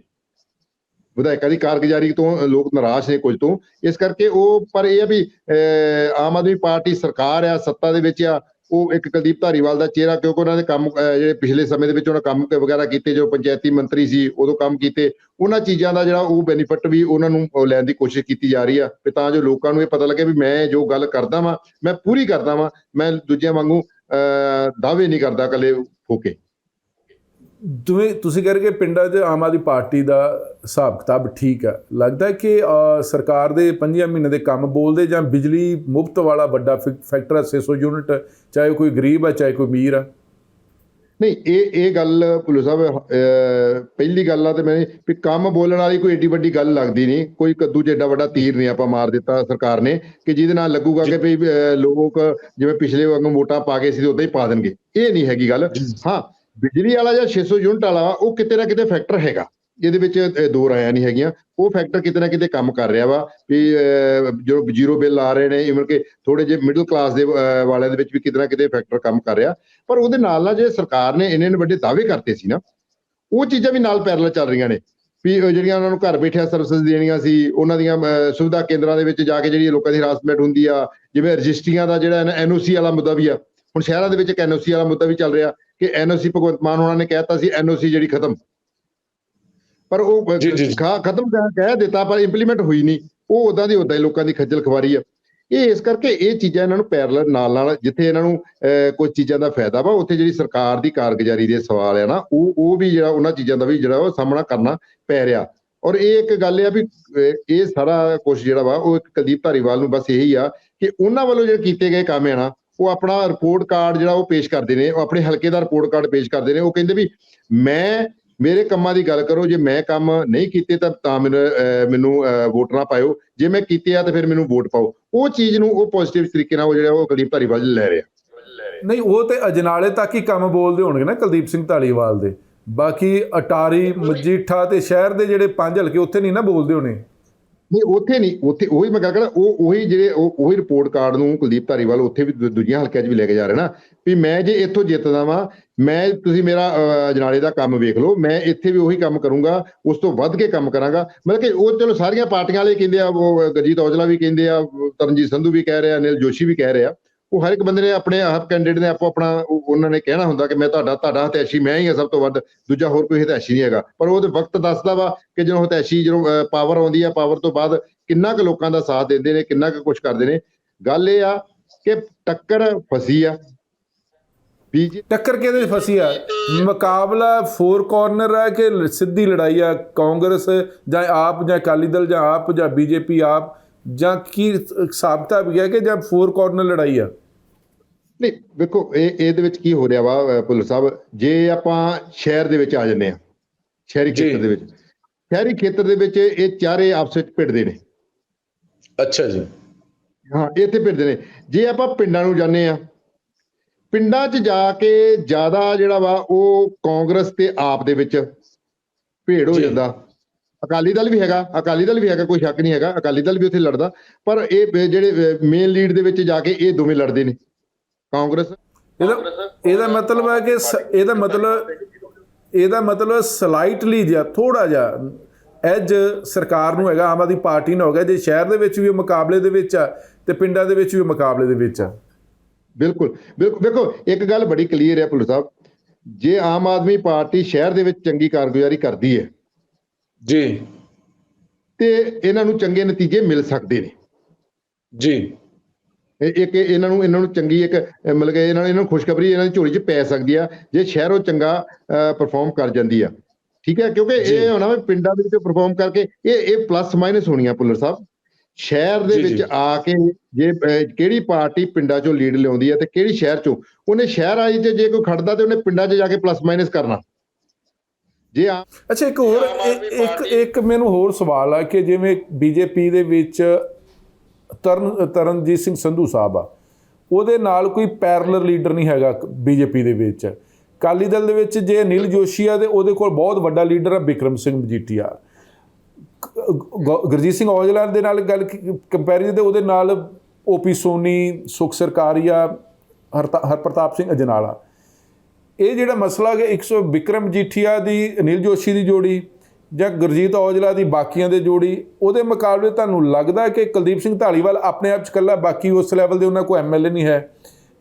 ਵਿਧਾਇਕਾਂ ਦੀ ਕਾਰਗੁਜ਼ਾਰੀ ਤੋਂ ਲੋਕ ਨਿਰਾਸ਼ ਨੇ ਕੁਝ ਤੋਂ। ਇਸ ਕਰਕੇ ਉਹ ਪਰ ਇਹ ਆ ਵੀ ਅਹ, ਆਮ ਆਦਮੀ ਪਾਰਟੀ ਸਰਕਾਰ ਆ ਸੱਤਾ ਦੇ ਵਿੱਚ ਆ ਉਹ ਇੱਕ ਕੁਲਦੀਪ ਧਾਰੀਵਾਲ ਦਾ ਚਿਹਰਾ ਕਿਉਂਕਿ ਉਹਨਾਂ ਦੇ ਕੰਮ ਜਿਹੜੇ ਪਿਛਲੇ ਸਮੇਂ ਦੇ ਵਿੱਚ ਉਹਨਾਂ ਕੰਮ ਵਗੈਰਾ ਕੀਤੇ ਜੋ ਪੰਚਾਇਤੀ ਮੰਤਰੀ ਸੀ ਉਦੋਂ ਕੰਮ ਕੀਤੇ ਉਹਨਾਂ ਚੀਜ਼ਾਂ ਦਾ ਜਿਹੜਾ ਉਹ ਬੈਨੀਫਿਟ ਵੀ ਉਹਨਾਂ ਨੂੰ ਲੈਣ ਦੀ ਕੋਸ਼ਿਸ਼ ਕੀਤੀ ਜਾ ਰਹੀ ਆ। ਵੀ ਤਾਂ ਜੋ ਲੋਕਾਂ ਨੂੰ ਇਹ ਪਤਾ ਲੱਗੇ ਵੀ ਮੈਂ ਜੋ ਗੱਲ ਕਰਦਾ ਵਾਂ ਮੈਂ ਪੂਰੀ ਕਰਦਾ ਵਾਂ ਮੈਂ ਦੂਜਿਆਂ ਵਾਂਗੂ ਅਹ, ਦਾਅਵੇ ਨਹੀਂ ਕਰਦਾ ਕੱਲੇ ਫੋਕੇ ਜਿਵੇਂ ਤੁਸੀਂ ਕਹਿ ਰਹੇ ਕਿ ਪਿੰਡਾਂ 'ਚ ਆਮ ਆਦਮੀ ਪਾਰਟੀ ਦਾ ਹਿਸਾਬ ਕਿਤਾਬ ਠੀਕ ਆ ਲੱਗਦਾ ਕਿ ਸਰਕਾਰ ਦੇ 5 ਮਹੀਨੇ ਦੇ ਕੰਮ ਬੋਲਦੇ ਜਾਂ ਬਿਜਲੀ ਮੁਫਤ ਵਾਲਾ ਵੱਡਾ ਫੈਕ- ਫੈਕਟਰ ਹੈ 600 ਯੂਨਿਟ, ਚਾਹੇ ਕੋਈ ਗਰੀਬ ਆ ਚਾਹੇ ਕੋਈ ਅਮੀਰ ਆ ਨਹੀਂ, ਇਹ ਇਹ ਗੱਲ ਭੁੱਲਰ ਸਾਹਿਬ ਪਹਿਲੀ ਗੱਲ ਆ ਤੇ ਮੈਂ ਵੀ ਕੰਮ ਬੋਲਣ ਵਾਲੀ ਕੋਈ ਏਡੀ ਵੱਡੀ ਗੱਲ ਲੱਗਦੀ ਨਹੀਂ। ਕੋਈ ਕੱਦੂ ਜਿੱਡਾ ਵੱਡਾ ਤੀਰ ਨਹੀਂ ਆਪਾਂ ਮਾਰ ਦਿੱਤਾ ਸਰਕਾਰ ਨੇ ਕਿ ਜਿਹਦੇ ਨਾਲ ਲੱਗੂਗਾ ਕਿ ਵੀ ਲੋਕ ਜਿਵੇਂ ਪਿਛਲੇ ਵਾਂਗ ਵੋਟਾਂ ਪਾ ਕੇ ਸੀ ਉਦਾਂ ਹੀ ਪਾ ਦੇਣਗੇ। ਇਹ ਨਹੀਂ ਹੈਗੀ ਗੱਲ। ਹਾਂ ਬਿਜਲੀ ਵਾਲਾ ਜਾਂ 600 ਯੂਨਿਟ ਵਾਲਾ ਵਾ, ਉਹ ਕਿਤੇ ਨਾ ਕਿਤੇ ਫੈਕਟਰ ਹੈਗਾ। ਇਹਦੇ ਵਿੱਚ ਦੋ ਰਾਇਆਂ ਨਹੀਂ ਹੈਗੀਆਂ। ਉਹ ਫੈਕਟਰ ਕਿਤੇ ਨਾ ਕਿਤੇ ਕੰਮ ਕਰ ਰਿਹਾ ਵਾ ਵੀ ਅਹ, ਜੋ ਜ਼ੀਰੋ ਬਿੱਲ ਆ ਰਹੇ ਨੇ ਇਵਨ ਕਿ ਥੋੜੇ ਜਿਹੇ ਮਿਡਲ ਕਲਾਸ ਦੇ ਵਾਲਿਆਂ ਦੇ ਵਿੱਚ ਵੀ ਕਿਤੇ ਨਾ ਕਿਤੇ ਫੈਕਟਰ ਕੰਮ ਕਰ ਰਿਹਾ। ਪਰ ਉਹਦੇ ਨਾਲ ਨਾਲ ਜੇ ਸਰਕਾਰ ਨੇ ਇੰਨੇ ਇੰਨੇ ਵੱਡੇ ਦਾਅਵੇ ਕਰਤੇ ਸੀ ਨਾ ਉਹ ਚੀਜ਼ਾਂ ਵੀ ਨਾਲ ਪੈਰਲ ਚੱਲ ਰਹੀਆਂ ਨੇ। ਵੀ ਜਿਹੜੀਆਂ ਉਹਨਾਂ ਨੂੰ ਘਰ ਬੈਠਿਆ ਸਰਵਿਸ ਦੇਣੀਆਂ ਸੀ ਉਹਨਾਂ ਦੀਆਂ ਸੁਵਿਧਾ ਕੇਂਦਰਾਂ ਦੇ ਵਿੱਚ ਜਾ ਕੇ ਜਿਹੜੀ ਲੋਕਾਂ ਦੀ ਹਰਾਸਮੈਂਟ ਹੁੰਦੀ ਆ ਜਿਵੇਂ ਰਜਿਸਟਰੀਆਂ ਦਾ ਜਿਹੜਾ ਐਨਓਸੀ ਵਾਲਾ ਮੁੱਦਾ ਵੀ ਆ। ਹੁਣ ਸ਼ਹਿਰਾਂ ਦੇ ਵਿੱਚ ਇੱਕ ਐਨਓਸੀ ਵਾਲਾ ਮੁੱਦਾ ਵੀ ਚੱਲ ਰਿਹਾ। ਕਿ ਐਨਓਸੀ ਭਗਵੰਤ ਮਾਨ ਉਹਨਾਂ ਨੇ ਕਹਿਤਾ ਸੀ ਐਨਓਸੀ ਜਿਹੜੀ ਖਤਮ। ਪਰ ਉਹ। ਖਾ- ਖਤਮ ਕਹਿ- ਕਹਿ ਦਿੱਤਾ ਪਰ ਇੰਪਲੀਮੈਂਟ ਹੋਈ ਨਹੀਂ। ਉਹ ਉਦਾਂ ਦੀ ਉਦਾਂ ਹੀ ਲੋਕਾਂ ਦੀ ਖੱਜਲ ਖਵਾਰੀ ਆ। ਇਹ ਇਸ ਕਰਕੇ ਇਹ ਚੀਜ਼ਾਂ ਇਹਨਾਂ ਨੂੰ ਪੈਰਲਲ ਨਾਲ ਨਾਲ ਜਿੱਥੇ ਇਹਨਾਂ ਨੂੰ ਕੁਝ ਚੀਜ਼ਾਂ ਦਾ ਫਾਇਦਾ ਵਾ ਉੱਥੇ ਜਿਹੜੀ ਸਰਕਾਰ ਦੀ ਕਾਰਗੁਜ਼ਾਰੀ ਦੇ ਸਵਾਲ ਆ ਨਾ ਉਹ ਉਹ ਵੀ ਜਿਹੜਾ ਉਹਨਾਂ ਚੀਜ਼ਾਂ ਦਾ ਵੀ ਜਿਹੜਾ ਉਹ ਸਾਹਮਣਾ ਕਰਨਾ ਪੈ ਰਿਹਾ। ਔਰ ਇਹ ਇੱਕ ਗੱਲ ਆ ਵੀ ਇਹ ਸਾਰਾ ਕੁਝ ਜਿਹੜਾ ਵਾ ਉਹ ਇੱਕ ਕੁਲਦੀਪ ਧਾਰੀਵਾਲ ਨੂੰ ਬਸ ਇਹੀ ਆ ਕਿ ਉਹਨਾਂ ਵੱਲੋਂ ਜਿਹੜੇ ਕੀਤੇ ਗਏ ਕੰਮ ਆ ਨਾ ਉਹ ਆਪਣਾ ਰਿਪੋਰਟ ਕਾਰਡ ਜਿਹੜਾ ਉਹ ਪੇਸ਼ ਕਰਦੇ ਨੇ ਉਹ ਆਪਣੇ ਹਲਕੇ ਦਾ ਰਿਪੋਰਟ ਕਾਰਡ ਪੇਸ਼ ਕਰਦੇ ਨੇ ਉਹ ਕਹਿੰਦੇ ਵੀ ਮੈਂ ਮੇਰੇ ਕੰਮਾਂ ਦੀ ਗੱਲ ਕਰੋ ਜੇ ਮੈਂ ਕੰਮ ਨਹੀਂ ਕੀਤੇ ਤਾਂ ਤਾਂ ਮੈਨੂੰ ਮੈਨੂੰ ਵੋਟ ਨਾ ਪਾਇਓ। ਜੇ ਮੈਂ ਕੀਤੇ ਆ ਤਾਂ ਫਿਰ ਮੈਨੂੰ ਵੋਟ ਪਾਓ। ਉਹ ਚੀਜ਼ ਨੂੰ ਉਹ ਪੋਜ਼ਿਟਿਵ ਤਰੀਕੇ ਨਾਲ ਉਹ ਜਿਹੜਾ ਉਹ ਕੁਲਦੀਪ ਧਾਰੀਵਾਲ ਲੈ ਰਿਹਾ। ਨਹੀਂ ਉਹ ਤੇ ਅਜਨਾਲੇ ਤੱਕ ਹੀ ਕੰਮ ਬੋਲਦੇ ਹੋਣਗੇ ਨਾ ਕੁਲਦੀਪ ਸਿੰਘ ਢਾਲੀਵਾਲ ਦੇ। ਬਾਕੀ ਅਟਾਰੀ ਮਜੀਠਾ ਤੇ ਸ਼ਹਿਰ ਦੇ ਜਿਹੜੇ ਪੰਜ ਹਲਕੇ ਉੱਥੇ ਨਹੀਂ ਨਾ ਬੋਲਦੇ ਹੋਣੇ। ਨਹੀਂ, ਉੱਥੇ ਨਹੀਂ, ਉੱਥੇ ਉਹੀ ਮੈਂ ਗੱਲ ਕਰਾਂ ਉਹ ਉਹੀ ਜਿਹੜੇ ਉਹ ਉਹੀ ਰਿਪੋਰਟ ਕਾਰਡ ਨੂੰ ਕੁਲਦੀਪ ਧਾਰੀਵਾਲ ਉੱਥੇ ਵੀ ਦੂ- ਦੂਜੀਆਂ ਹਲਕਿਆਂ 'ਚ ਵੀ ਲੈ ਕੇ ਜਾ ਰਹੇ ਨਾ, ਵੀ ਮੈਂ ਜੇ ਇੱਥੋਂ ਜਿੱਤਦਾ ਵਾਂ, ਮੈਂ, ਤੁਸੀਂ ਮੇਰਾ ਜਨਾਲੇ ਦਾ ਕੰਮ ਵੇਖ ਲਓ, ਮੈਂ ਇੱਥੇ ਵੀ ਉਹੀ ਕੰਮ ਕਰੂੰਗਾ, ਉਸ ਤੋਂ ਵੱਧ ਕੇ ਕੰਮ ਕਰਾਂਗਾ। ਮਤਲਬ ਕਿ ਉਹ ਚਲੋ ਸਾਰੀਆਂ ਪਾਰਟੀਆਂ ਵਾਲੇ ਕਹਿੰਦੇ ਆ, ਉਹ ਗਰਜੀਤ ਔਜਲਾ ਵੀ ਕਹਿੰਦੇ ਆ ਤਰਨਜੀਤ ਸੰਧੂ ਵੀ ਕਹਿ ਰਿਹਾ, ਅਨਿਲ ਜੋਸ਼ੀ ਵੀ ਕਹਿ ਰਿਹਾ। ਉਹ ਹਰ ਇੱਕ ਬੰਦੇ ਨੇ ਆਪਣੇ ਆਪ ਕੈਂਡੀਡੇਟ ਨੇ ਆਪੋ ਆਪਣਾ ਉਹਨਾਂ ਨੇ ਕਹਿਣਾ ਹੁੰਦਾ ਕਿ ਮੈਂ ਤੁਹਾਡਾ ਤੁਹਾਡਾ ਹਤੈਸ਼ੀ, ਮੈਂ ਹੀ ਹਾਂ ਸਭ ਤੋਂ ਵੱਧ, ਦੂਜਾ ਹੋਰ ਕੋਈ ਹਤੈਸ਼ੀ ਨਹੀਂ ਹੈਗਾ। ਪਰ ਉਹਦੇ ਵਕਤ ਦੱਸਦਾ ਵਾ ਕਿ ਜਦੋਂ ਹਤੈਸ਼ੀ ਜਦੋਂ ਪਾਵਰ ਆਉਂਦੀ ਆ ਪਾਵਰ ਤੋਂ ਬਾਅਦ ਕਿੰਨਾ ਕੁ ਲੋਕਾਂ ਦਾ ਸਾਥ ਦਿੰਦੇ ਨੇ, ਕਿੰਨਾ ਕੁ ਕੁਝ ਕਰਦੇ ਨੇ। ਗੱਲ ਇਹ ਆ ਕਿ ਟੱਕਰ ਫਸੀ ਆ। ਬੀਜੇ ਟੱਕਰ ਕਿਹਦੇ 'ਚ ਫਸੀ ਆ? ਮੁਕਾਬਲਾ ਫੋਰ ਕਾਰਨਰ ਹੈ ਕਿ ਸਿੱਧੀ ਲੜਾਈ ਆ? ਕਾਂਗਰਸ ਜਾਂ ਆਪ ਜਾਂ ਅਕਾਲੀ ਦਲ ਜਾਂ ਆਪ ਜਾਂ ਬੀਜੇਪੀ ਆਪ ਜਾਂ ਕੀ ਸਾਬਤਾ ਵੀ ਹੈ ਕਿ ਜਾਂ ਫੋਰ ਕਾਰਨਰ ਲੜਾਈ ਆ? ਨਹੀਂ ਵੇਖੋ ਇਹ ਇਹਦੇ ਵਿੱਚ ਕੀ ਹੋ ਰਿਹਾ ਵਾ ਭੁੱਲਰ ਸਾਹਿਬ? ਜੇ ਆਪਾਂ ਸ਼ਹਿਰ ਦੇ ਵਿੱਚ ਆ ਜੰਨੇ ਆ ਸ਼ਹਿਰੀ। ਖੇਤਰ ਦੇ ਵਿੱਚ ਸ਼ਹਿਰੀ ਖੇਤਰ ਦੇ ਵਿੱਚ ਇਹ ਚਾਰੇ ਆਪਸ ਵਿੱਚ ਭਿੜਦੇ ਨੇ। ਅੱਛਾ ਜੀ। ਹਾਂ ਇੱਥੇ ਭਿੜਦੇ ਨੇ। ਜੇ ਆਪਾਂ ਪਿੰਡਾਂ ਨੂੰ ਜਾਂਦੇ ਆ ਪਿੰਡਾਂ 'ਚ ਜਾ ਕੇ ਜ਼ਿਆਦਾ ਜਿਹੜਾ ਵਾ ਉਹ ਕਾਂਗਰਸ ਤੇ ਆਪ ਦੇ ਵਿੱਚ ਭੇੜ ਹੋ। ਜਾਂਦਾ। ਅਕਾਲੀ ਦਲ ਵੀ ਹੈਗਾ ਅਕਾਲੀ ਦਲ ਵੀ ਹੈਗਾ ਕੋਈ ਸ਼ੱਕ ਨਹੀਂ ਹੈਗਾ ਅਕਾਲੀ ਦਲ ਵੀ ਉੱਥੇ ਲੜਦਾ। ਪਰ ਇਹ ਜਿਹੜੇ ਮੇਨ ਲੀਡ ਦੇ ਵਿੱਚ ਜਾ ਕੇ ਇਹ ਦੋਵੇਂ ਲੜਦੇ ਨੇ। ਕਾਂਗਰਸ? ਇਹਦਾ ਇਹਦਾ ਮਤਲਬ ਹੈ ਕਿ ਸ- ਇਹਦਾ ਮਤਲਬ ਇਹਦਾ ਮਤਲਬ ਸਲਾਈਟਲੀ ਜਿਹਾ ਥੋੜਾ ਜਿਹਾ ਐਜ ਸਰਕਾਰ ਨੂੰ ਹੈਗਾ ਆਮ ਆਦਮੀ ਪਾਰਟੀ ਨੂੰ ਹੋਗਾ ਜੇ ਸ਼ਹਿਰ ਦੇ ਵਿੱਚ ਵੀ ਉਹ ਮੁਕਾਬਲੇ ਦੇ ਵਿੱਚ ਆ ਤੇ ਪਿੰਡਾਂ ਦੇ ਵਿੱਚ ਵੀ ਮੁਕਾਬਲੇ ਦੇ ਵਿੱਚ ਆ। ਬਿਲਕੁਲ ਬਿਲਕੁਲ ਵੇਖੋ ਇੱਕ ਗੱਲ ਬੜੀ ਕਲੀਅਰ ਹੈ ਭੁੱਲਰ ਸਾਹਿਬ। ਜੇ ਆਮ ਆਦਮੀ ਪਾਰਟੀ ਸ਼ਹਿਰ ਦੇ ਵਿੱਚ ਚੰਗੀ ਕਾਰਗੁਜ਼ਾਰੀ ਕਰਦੀ ਹੈ ਜੀ। ਤੇ ਇਹਨਾਂ ਨੂੰ ਚੰਗੇ ਨਤੀਜੇ ਮਿਲ ਸਕਦੇ ਨੇ। ਜੀ। ਇੱਕ ਇਹਨਾਂ ਨੂੰ ਇਹਨਾਂ ਨੂੰ ਚੰਗੀ ਇੱਕ ਮਤਲਬ ਕਿ ਇਹਨਾਂ ਨੂੰ ਖੁਸ਼ਖਬਰੀ ਇਹਨਾਂ ਦੀ ਝੋਲੀ 'ਚ ਪੈ ਸਕਦੀ ਆ ਜੇ ਸ਼ਹਿਰੋਂ ਚੰਗਾ ਪਰਫਾਰਮ ਕਰ ਜਾਂਦੀ ਆ। ਠੀਕ ਹੈ? ਕਿਉਂਕਿ। ਇਹ ਹੋਣਾ ਵੀ ਪਿੰਡਾਂ ਦੇ ਵਿੱਚ ਪਰਫਾਰਮ ਕਰਕੇ ਇਹ ਇਹ ਪਲੱਸ ਮਾਈਨਸ ਹੋਣੀਆਂ ਪੁੱਲਰ ਸਾਹਿਬ। ਸ਼ਹਿਰ ਦੇ ਵਿੱਚ। ਆ ਕੇ ਜੇ ਕਿਹੜੀ ਪਾਰਟੀ ਪਿੰਡਾਂ 'ਚੋਂ ਲੀਡ ਲਿਆਉਂਦੀ ਹੈ ਤੇ ਕਿਹੜੀ ਸ਼ਹਿਰ 'ਚੋਂ? ਉਹਨੇ ਸ਼ਹਿਰ ਆਈ 'ਚ ਜੇ ਕੋਈ ਖੜਦਾ ਤੇ ਉਹਨੇ ਪਿੰਡਾਂ 'ਚ ਜਾ ਕੇ ਪਲੱਸ ਮਾਈਨਸ ਕਰਨਾ। ਜੇ ਆ ਅੱਛਾ ਇੱਕ ਹੋਰ ਇੱਕ ਇੱਕ ਮੈਨੂੰ ਹੋਰ ਸਵਾਲ ਆ ਕਿ ਜਿਵੇਂ ਬੀਜੇਪੀ ਦੇ ਵਿੱਚ ਤਰਨ ਤਰਨਜੀਤ ਸਿੰਘ ਸੰਧੂ ਸਾਹਿਬ ਆ। ਉਹਦੇ ਨਾਲ ਕੋਈ ਪੈਰਲਰ ਲੀਡਰ ਨਹੀਂ ਹੈਗਾ ਬੀਜੇਪੀ ਦੇ ਵਿੱਚ। ਕਾਲੀ ਦਲ ਦੇ ਵਿੱਚ ਜੇ ਅਨਿਲ ਜੋਸ਼ੀ ਆ ਤੇ ਉਹਦੇ ਕੋਲ ਬਹੁਤ ਵੱਡਾ ਲੀਡਰ ਆ ਬਿਕਰਮ ਸਿੰਘ ਮਜੀਠੀਆ। ਗ- ਗੁਰਜੀਤ ਸਿੰਘ ਔਜਲਾ ਦੇ ਨਾਲ ਗੱਲ ਕੰਪੈਰੀਜ਼ਨ ਤੇ ਉਹਦੇ ਨਾਲ ਓਪੀ ਸੋਨੀ, ਸੁਖ ਸਰਕਾਰੀਆ ਹਰਤਾ- ਹਰਪ੍ਰਤਾਪ ਸਿੰਘ ਅਜਨਾਲਾ। ਇਹ ਜਿਹੜਾ ਮਸਲਾ ਕਿ 100 ਵਿਕਰਮ ਜੀਠੀਆ ਦੀ, ਅਨਿਲ ਜੋਸ਼ੀ ਦੀ ਜੋੜੀ। ਜਾਂ ਗੁਰਜੀਤ ਔਜਲਾ ਦੀ ਬਾਕੀਆਂ ਦੇ ਜੋੜੀ ਉਹਦੇ ਮੁਕਾਬਲੇ ਤੁਹਾਨੂੰ ਲੱਗਦਾ ਕਿ ਕੁਲਦੀਪ ਸਿੰਘ ਢਾਲੀਵਾਲ ਆਪਣੇ ਆਪ ਚ ਇਕੱਲਾ ਬਾਕੀ ਉਸ ਲੈਵਲ ਦੇ ਉਹਨਾਂ ਕੋਲ ਐਮਐਲਏ ਨਹੀਂ ਹੈ।